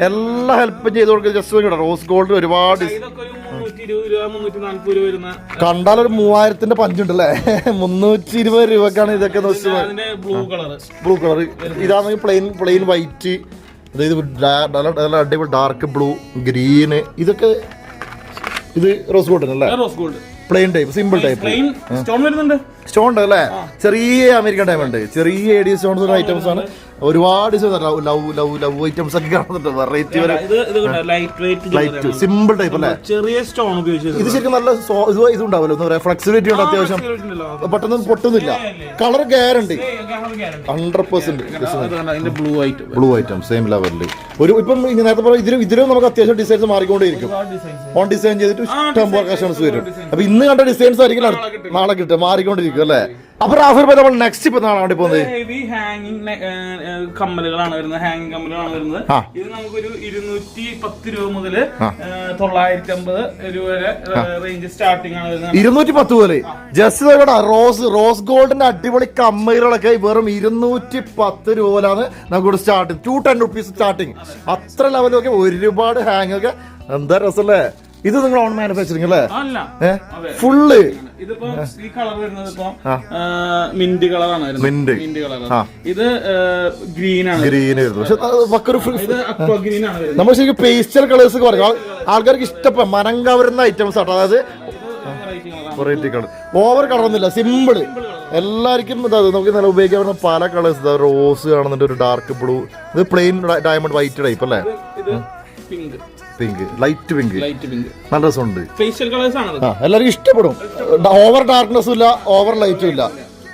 എല്ലാ ഹെൽപ്പും ചെയ്ത് കൊടുക്കുക ജസ്റ്റ് റോസ് ഗോൾഡ് ഒരുപാട് മുന്നൂറ്റി ഇരുപത് രൂപ മുന്നൂറ്റി നാല്പത് രൂപ വരുന്ന കണ്ടാൽ ഒരു മൂവായിരത്തിന്റെ പഞ്ചുണ്ട് അല്ലേ മുന്നൂറ്റി ഇരുപത് രൂപക്കാണ് ഇതൊക്കെ അതിന്റെ ബ്ലൂ കളർ ബ്ലൂ കളർ ഇതാണെങ്കിൽ പ്ലെയിൻ പ്ലെയിൻ വൈറ്റ് അതായത് നല്ല അടിപൊളി ഡാർക്ക് ബ്ലൂ ഗ്രീന് ഇതൊക്കെ ഇത് റോസ് ഗോൾഡ് അല്ലേ rose gold. Plain type simple type. Stone വരുന്നുണ്ട്. സ്റ്റോൺ ഉണ്ട് അല്ലേ? ചെറിയ അമേരിക്കൻ ഡയമണ്ട് ചെറിയ എ ഡി സ്റ്റോൺസ് ഐറ്റംസ് ആണ്. ഒരുപാട് ലവ് ലവ് ലവ് ഐറ്റംസ് ഒക്കെ കാണുന്നുണ്ട്. വെറൈറ്റി ലൈറ്റ് സിമ്പിൾ ടൈപ്പ് അല്ലേ? ചെറിയ സ്റ്റോൺ ഉപയോഗിച്ചത് ഇത് ശരിക്കും നല്ല ഇത് ഉണ്ടാവല്ലോ എന്താ പറയാ. ഫ്ലെക്സിബിലിറ്റി ഉണ്ട് അത്യാവശ്യം. പെട്ടെന്ന് പൊട്ടുന്നില്ല. Colour guarantee hundred percent blue item blue item same ലെവലിൽ ഒരു ഇപ്പം നേരത്തെ പറഞ്ഞ ഇതിലും ഇതിലും നമുക്ക് അത്യാവശ്യം ഡിസൈൻസ് മാറിക്കൊണ്ടേയിരിക്കും. ഓൺ ഡിസൈൻ ചെയ്തിട്ട് ഇഷ്ടം പോലെ കസ്റ്റമേഴ്സ് വരും. അപ്പൊ ഇന്ന് കണ്ട ഡിസൈൻസ് ആയിരിക്കും നാളെ കിട്ടും. മാറിക്കൊണ്ടിരിക്കും അല്ലേ? അപ്പൊ റാഫിൽ നമ്മൾ നെക്സ്റ്റ് ഇപ്പൊ നാളെ അവിടെ പോകുന്നത്? ഹെവി ഹാങ്ങിങ് കമ്മലുകളാണ് വരുന്നത്. ഹാങ്ങിങ് കമ്മലുകളാണ് വരുന്നത്. ഇത് നമുക്കൊരു ഇരുന്നൂറ്റി പത്ത് രൂപ മുതൽ തൊള്ളായിരത്തി അമ്പത് രൂപ വരെ റേഞ്ച് സ്റ്റാർട്ടിംഗ് ആണ് വരുന്നത്. ഇരുന്നൂറ്റി പത്ത് പോലെ ജസ്റ്റ് റോസ് റോസ് ഗോൾഡിന്റെ അടിപൊളി കമ്മലുകളൊക്കെ വെറും ഇരുന്നൂറ്റി പത്ത് രൂപയിലാണ് നമുക്കിവിടെ starting two ten rupees starting അത്ര ലെവലൊക്കെ ഒരുപാട് ഹാങ് ഒക്കെ. എന്താ രസമല്ലേ ഇത് നിങ്ങൾ ഓൺ മാനുഫാക്ചറിങ് അല്ലേ. ഫുള്ള് ഇതിപ്പോ ഈ കളർ വരുന്നത് ഇപ്പോ മിന്റ് കളറാണ് മിന്റ് കളർ. ഇത് ഗ്രീൻ ആണ്. പക്ഷെ ആണ് നമ്മൾ ശരിക്കും പേസ്റ്റൽ കളേഴ്സ് പറയും. ആൾ- ആൾക്കാർക്ക് ഇഷ്ടപ്പെടും. മനം കവരുന്ന ഐറ്റംസ് ആട്ടോ. അതായത് വെറൈറ്റി കളർ ഓവർ കളറൊന്നുമില്ല സിമ്പിൾ എല്ലാവർക്കും ഇതാ നമുക്ക് നല്ല ഉപയോഗിക്കാൻ പറ്റുന്ന പല കളേഴ്സ് ഇതാ റോസ് കാണുന്നുണ്ട് ഒരു ഡാർക്ക് ബ്ലൂ ഇത് പ്ലെയിൻ ഡയമണ്ട് വൈറ്റ് ടൈപ്പ് അല്ലേ? Pink pink light pink light pink നല്ല രസമുണ്ട്. ഫേഷ്യൽ കളേഴ്സ് ആണ് ആ എല്ലാവർക്കും ഇഷ്ടപ്പെടും. ഓവർ ഡാർക്ക്നെസ്സും ഇല്ല ഓവർ ലൈറ്റും ഇല്ല.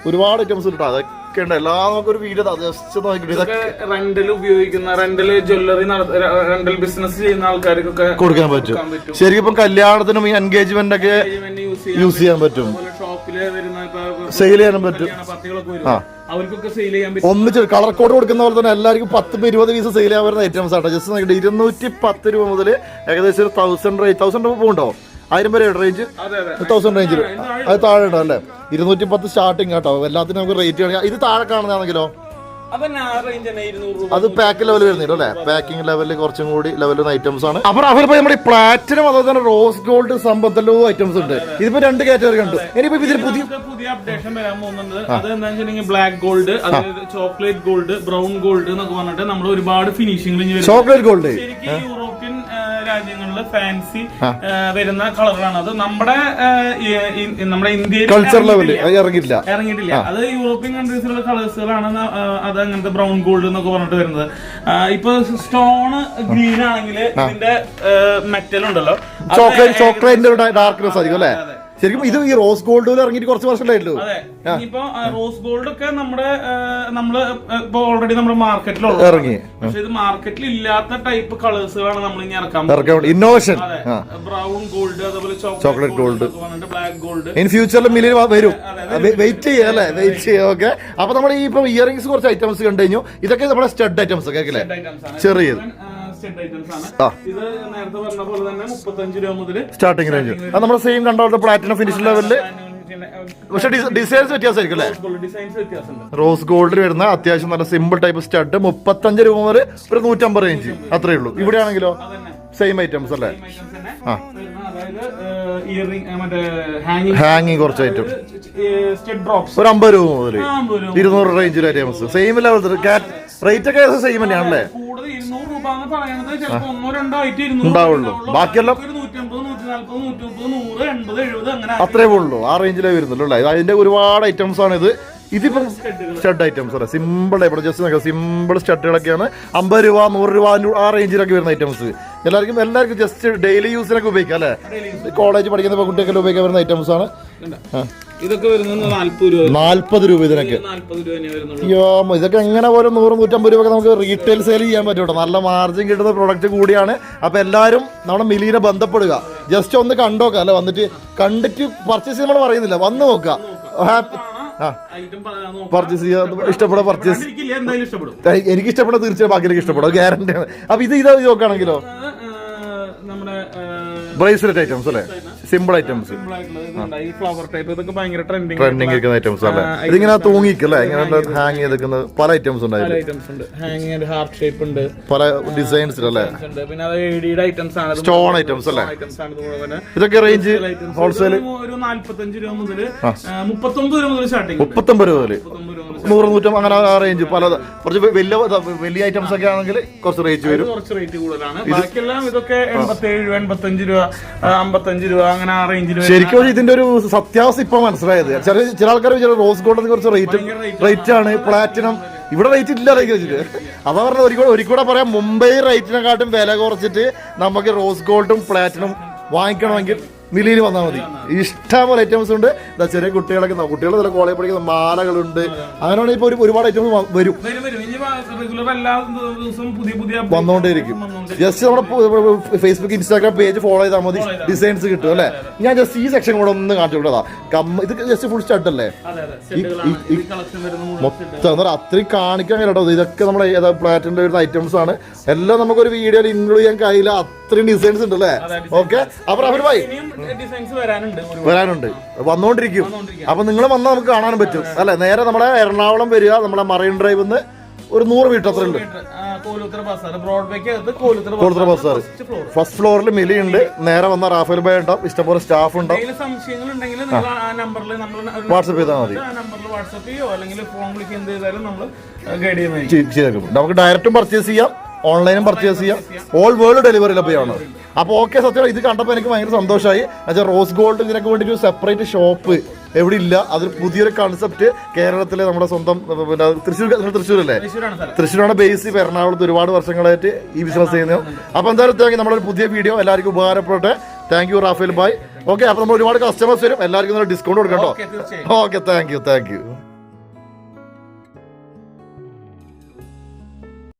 ഒരുപാട് ഐറ്റംസ് ഉണ്ട്. അതൊക്കെ ഉണ്ട് എല്ലാം നമുക്കൊരു വീഡിയോ ജസ്റ്റ് ഇതൊക്കെ റെന്റൽ ഉപയോഗിക്കുന്ന റെന്റൽ ജ്വല്ലറി റെന്റൽ ബിസിനസ് ചെയ്യുന്ന ആൾക്കാർക്കൊക്കെ കൊടുക്കാൻ പറ്റും. ശരിക്കും ഇപ്പം കല്യാണത്തിനും ഈ എൻഗേജ്മെന്റ് ഒക്കെ യൂസ് ചെയ്യാൻ പറ്റും. സെയിൽ പറ്റും. ചെയ്യാൻ പറ്റും. ഒന്നിച്ച് കളർ കോഡ് കൊടുക്കുന്ന പോലെ തന്നെ എല്ലാവർക്കും പത്ത് ഇരുപത് പീസ് സെയിൽ ചെയ്യാൻ വരുന്ന ഐറ്റംസ് ആട്ടോ. ജസ്റ്റ് നോക്കിയിട്ട് ഇരുന്നൂറ്റി പത്ത് രൂപ മുതൽ ഏകദേശം ഒരു തൗസൻഡ് തൗസൻഡ് രൂപ പോകുന്നുണ്ടോ ആയിരം വരെ റേഞ്ച് തൗസൻഡ് റേഞ്ചിൽ അത്. താഴെ ഉണ്ടോ അല്ലേ? ഇരുന്നൂറ്റി പത്ത് സ്റ്റാർട്ടിങ് കേട്ടോ എല്ലാത്തിനും നമുക്ക് റേറ്റ് കാണിക്കാം ഇത് താഴെ കാണുന്നതാണെങ്കിലോ? അത് പാക്ക് ലെവൽ വരുന്നുണ്ട് അല്ലേ? പാക്കിംഗ് ലെവലിൽ കുറച്ചും കൂടി ലെവലിൽ ഐറ്റംസ് ആണ്. അപ്പൊ അവരിപ്പോ നമ്മുടെ പ്ലാറ്റിനും അതുപോലെ തന്നെ റോസ് ഗോൾഡ് സമ്പത്തല്ലോ ഐറ്റംസ് ഉണ്ട്. ഇതിപ്പോ രണ്ട് കാറ്റഗറി ഉണ്ട്. ഇനിയിപ്പോ ഇതിൽ പുതിയ പുതിയ അപ്ഡേഷൻ വരാൻ പോകുന്നുണ്ട്. അത് ബ്ലാക്ക് ഗോൾഡ് അതായത് ചോക്ലേറ്റ് ഗോൾഡ് ബ്രൗൺ ഗോൾഡ് എന്നൊക്കെ പറഞ്ഞിട്ട് നമ്മൾ ഒരുപാട് ഫിനിഷിംഗ് ചോക്ലേറ്റ് ഗോൾഡ് രാജ്യങ്ങളിൽ ഫാൻസി വരുന്ന കളറാണ് അത് നമ്മുടെ നമ്മുടെ ഇന്ത്യയിൽ കൾച്ചർ ലെവലിൽ ഇറങ്ങിയിട്ടില്ല. ഇറങ്ങിയിട്ടില്ല. അത് യൂറോപ്യൻ കൺട്രീസിലുള്ള കളേഴ്സുകളാണ് അത് അങ്ങനത്തെ ബ്രൗൺ ഗോൾഡ് എന്നൊക്കെ പറഞ്ഞിട്ട് വരുന്നത്. ഇപ്പൊ സ്റ്റോൺ ഗ്രീൻ ആണെങ്കിൽ ഇതിന്റെ മെറ്റൽ ഉണ്ടല്ലോ. ചോക്ലേറ്റ് ചോക്ലേറ്റിന്റെ ഡാർക്ക്നെസ് ആയിരിക്കും അല്ലേ? ശരിക്കും ഇത് ഈ റോസ് ഗോൾഡ് ഇറങ്ങിയിട്ട് കുറച്ച് വർഷമായിട്ടുള്ളൂ ഇനിയിപ്പോ റോസ് ഗോൾഡ് ഒക്കെ നമ്മുടെ നമ്മൾ ഇപ്പൊ ഓൾറെഡി നമ്മുടെ മാർക്കറ്റിലുള്ള ഇറങ്ങി. പക്ഷെ ഇത് മാർക്കറ്റിൽ ഇല്ലാത്ത ടൈപ്പ് കളേഴ്സുകളാണ് നമ്മൾ ഇനി ഇറക്കാൻ ഇന്നോവേഷൻ ബ്രൗൺ ഗോൾഡ് അതേപോലെ chocolate gold black gold in ഫ്യൂച്ചറിൽ മില്ലിൽ വരും. വെയിറ്റ് ചെയ്യാം അല്ലേ? വെയിറ്റ് ചെയ്യാം ഓക്കെ അപ്പൊ നമ്മൾ ഈ ഇപ്പൊ ഇയറിംഗ്സ് കുറച്ച് ഐറ്റംസ് കണ്ടു കഴിഞ്ഞു. ഇതൊക്കെ നമ്മുടെ സ്റ്റഡ് ഐറ്റംസ് കേൾക്കില്ലേ? ചെറിയത്. സ്റ്റെഡ് ഐറ്റംസ് ആണ്. ഇത് നേരത്തെ പറഞ്ഞ പോലെ തന്നെ മുപ്പത്തഞ്ച് രൂപ മുതൽ സ്റ്റാർട്ടിംഗ് റേഞ്ച് അത് നമ്മുടെ സെയിം കണ്ടോളത്തെ പ്ലാറ്റിനം ഫിനിഷ് ലെവലിൽ പക്ഷെ ഡിസൈൻസ് വ്യത്യാസമായിരിക്കും അല്ലേ? ഡിസൈൻസ് വ്യത്യാസമുണ്ട്. റോസ് ഗോൾഡിൽ വരുന്ന അത്യാവശ്യം നല്ല സിമ്പിൾ ടൈപ്പ് സ്റ്റഡ് മുപ്പത്തഞ്ച് രൂപ മുതൽ ഒരു നൂറ്റമ്പത് റേഞ്ച് അത്രേ ഉള്ളൂ. ഇവിടെ ആണെങ്കിലോ സെയിം ഐറ്റംസ് അല്ലേ? ആ. ഹാങ്ങിങ് കുറച്ച് ഐറ്റം ഒരു അമ്പത് രൂപ മുതൽ ഇരുന്നൂറ് റേഞ്ചിൽ ഐറ്റംസ് സെയിം ലെവൽ റേറ്റ് ഒക്കെ സെയിം തന്നെയാണല്ലേ? കൂടുതൽ ഇരുന്നൂറ് രൂപ എന്ന് പറയുന്നത് ചിലപ്പോ ഒന്നോ രണ്ടോ ആയിട്ട് ഉണ്ടാവുള്ളൂ. ബാക്കിയെല്ലാം- അത്രേ ഉള്ളൂ. ആ റേഞ്ചിലേ വരുന്നുള്ളൂ അല്ലേ? അതിന്റെ ഒരുപാട് ഐറ്റംസ് ആണ് ഇത്. ഇതിപ്പം സ്റ്റഡ് ഐറ്റംസ് അല്ലേ? സിമ്പിൾ ഇവിടെ ജസ്റ്റ് നോക്കാം. സിമ്പിൾ സ്റ്റഡുകളൊക്കെയാണ് അമ്പത് രൂപ നൂറ് രൂപ ആ റേഞ്ചിലൊക്കെ വരുന്ന ഐറ്റംസ് എല്ലാവർക്കും എല്ലാവർക്കും ജസ്റ്റ് ഡെയിലി യൂസിനൊക്കെ ഉപയോഗിക്കാം അല്ലേ? കോളേജ് പഠിക്കുന്ന കുട്ടിയൊക്കെ ഉപയോഗിക്കാൻ വരുന്ന ഐറ്റംസ് ആണ്. ഇതൊക്കെ വരുന്നത് നാല്പത് രൂപ നാല്പത് രൂപ ഇതിനൊക്കെ. നാല്പത് രൂപ വരുന്നുള്ളൂ. അയ്യോ ഇതൊക്കെ എങ്ങനെ പോലും നൂറ് നൂറ്റമ്പത് രൂപ നമുക്ക് റീറ്റെയിൽ സെയിൽ ചെയ്യാൻ പറ്റും കേട്ടോ. നല്ല മാർജിൻ കിട്ടുന്ന പ്രൊഡക്റ്റ് കൂടിയാണ്. അപ്പൊ എല്ലാവരും നമ്മുടെ മിലീനെ ബന്ധപ്പെടുക. ജസ്റ്റ് ഒന്ന് കണ്ടോക്ക അല്ലെ? വന്നിട്ട് കണ്ടിട്ട് പർച്ചേസ് നമ്മൾ പറയുന്നില്ല. വന്ന് നോക്കുക. ഐറ്റം പർച്ചേസ് ചെയ്യാൻ ഇഷ്ടപ്പെടാൻ പർച്ചേസ് ഇഷ്ടപ്പെടും. എനിക്ക് ഇഷ്ടപ്പെടാം തീർച്ചയായും ബാക്കിയിലേക്ക് ഇഷ്ടപ്പെടും. ഗ്യാരണ്ടിയാണ് അപ്പൊ ഇത് ഇത് നോക്കുകയാണെങ്കിലോ? നമ്മുടെ ബ്രേസ്ലെറ്റ് ഐറ്റംസ് അല്ലേ? സിമ്പിൾ ഐറ്റംസ് ട്രെൻഡിങ് ഇരിക്കുന്ന ഐറ്റംസ് അല്ലേ? ഇതിങ്ങനെ തൂങ്ങിക്കല്ലേ ഇങ്ങനെ ഹാങ് ചെയ്തിരിക്കുന്ന പല ഐറ്റംസ് ഉണ്ട് ഹാർട്ട് ഷേപ്പ് ഉണ്ട്. പല ഡിസൈൻസ് അല്ലേ? സ്റ്റോൺ ഐറ്റംസ് അല്ലേ ഇതൊക്കെ റേഞ്ച് ഹോൾസെയിൽ ഒരു- നാല്പത്തഞ്ച് രൂപ മുതൽ മുപ്പത്തൊമ്പത് രൂപ മുതൽ സ്റ്റാർട്ടിങ് മുപ്പത്തൊമ്പത് രൂപ മുതൽ നൂറ് നൂറ്റം അങ്ങനെ റേഞ്ച് പല കുറച്ച് വലിയ വലിയ ഐറ്റംസ് ഒക്കെ ആണെങ്കിൽ കുറച്ച് റേറ്റ് വരും. കുറച്ച് റേറ്റ് കൂടുതലാണ്. ബാക്കിയെല്ലാം ഇതൊക്കെ എൺപത്തേഴ് രൂപ എൺപത്തഞ്ച് രൂപ അമ്പത്തഞ്ച് രൂപ അങ്ങനെ ആ റേഞ്ചിൽ ശരിക്കും ഒരു ഇതിന്റെ ഒരു സത്യാവസ്ഥ ഇപ്പൊ മനസ്സിലായത്. ചില ചില ആൾക്കാർ ചില റോസ് ഗോൾഡിന് കുറച്ച് റേറ്റ് റേറ്റ് ആണ്. പ്ലാറ്റിനം ഇവിടെ റേറ്റ് ഇല്ല റേറ്റ് വെച്ചിട്ട് അതാ പറഞ്ഞ ഒരിക്കലും കൂടെ പറയാം മുംബൈ റേറ്റിനെക്കാട്ടും വില കുറച്ചിട്ട് നമുക്ക് റോസ് ഗോൾഡും പ്ലാറ്റിനും വാങ്ങിക്കണമെങ്കിൽ മില്ലിയിൽ വന്നാൽ മതി. ഇഷ്ടംപോലെ ഐറ്റംസ് ഉണ്ട്. എന്താ ചെറിയ കുട്ടികളൊക്കെ കുട്ടികൾ ചില കോളേജ് പഠിക്കുന്ന മാലകളുണ്ട്. അങ്ങനെയാണെങ്കിൽ ഇപ്പൊ ഒരുപാട് ഐറ്റംസ് വരും. വന്നുകൊണ്ടേയിരിക്കും ജസ്റ്റ് നമ്മുടെ ഫേസ്ബുക്ക് ഇൻസ്റ്റാഗ്രാം പേജ് ഫോളോ ചെയ്താൽ മതി. ഡിസൈൻസ് കിട്ടും അല്ലേ? ഞാൻ ജസ്റ്റ് ഈ സെക്ഷൻ കൂടെ ഒന്ന് കാണിച്ചു കൊടുത്താ കമ്മ ഇത് ജസ്റ്റ് ഫുൾ സ്റ്റാർട്ട് അല്ലേ. മൊത്തം അത്രയും കാണിക്കാൻ കേട്ടോ. ഇതൊക്കെ നമ്മുടെ പ്ലാറ്റിന്റെ വരുന്ന ഐറ്റംസ് ആണ്. എല്ലാം നമുക്കൊരു വീഡിയോയിൽ ഇൻക്ലൂഡ് ചെയ്യാൻ കഴിയില്ല. അത്രയും ഡിസൈൻസ് ഉണ്ട് അല്ലേ? ഓക്കെ അപ്പൊ അവർ ഡിസൈൻസ് വരാനുണ്ട് വന്നോണ്ടിരിക്കും. അപ്പൊ നിങ്ങൾ വന്നാൽ നമുക്ക് കാണാൻ പറ്റും. അല്ലെ? നേരെ നമ്മുടെ എറണാകുളം വരിക നമ്മുടെ മറൈൻ ഡ്രൈവിൽ നിന്ന് ഒരു നൂറ് മീറ്റർ അത്ര ഉണ്ട്. കോലുത്തറ ബസാർ ഫസ്റ്റ് ഫ്ലോറിൽ മിലി ഉണ്ട്. നേരെ വന്ന റാഫേൽ ബൈ ഉണ്ടാവും. ഇഷ്ടംപോലെ സ്റ്റാഫ് ഉണ്ടാവും. വാട്സപ്പ് ചെയ്താൽ മതി. നമുക്ക് ഡയറക്റ്റും പർച്ചേസ് ചെയ്യാം. ഓൺലൈനും പർച്ചേസ് ചെയ്യാം. ഓൾ വേൾഡ് ഡെലിവറി ലഭ്യമാണ് അപ്പോൾ ഓക്കെ സത്യം ഇത് കണ്ടപ്പോൾ എനിക്ക് ഭയങ്കര സന്തോഷമായി എന്നുവെച്ചാൽ റോസ് ഗോൾഡ് ഇതിനൊക്കെ വേണ്ടി ഒരു സെപ്പറേറ്റ് ഷോപ്പ് എവിടെ ഇല്ല. അതൊരു പുതിയൊരു കൺസെപ്റ്റ് കേരളത്തിലെ നമ്മുടെ സ്വന്തം പിന്നെ തൃശ്ശൂർ തൃശ്ശൂർ തൃശ്ശൂരല്ലേ? തൃശ്ശൂരാണ് ബേസ് ഇപ്പൊ എറണാകുളത്ത് ഒരുപാട് വർഷങ്ങളായിട്ട് ഈ ബിസിനസ് ചെയ്യുന്നത് അപ്പോൾ എന്തായാലും താങ്ക് നമ്മുടെ ഒരു പുതിയ വീഡിയോ എല്ലാവർക്കും ഉപകാരപ്പെടട്ടെ. Thank you Rafale bye okay അപ്പോൾ നമ്മൾ ഒരുപാട് കസ്റ്റമേഴ്സ് വരും. എല്ലാവർക്കും ഡിസ്കൗണ്ട് കൊടുക്കട്ടോ okay thank you thank you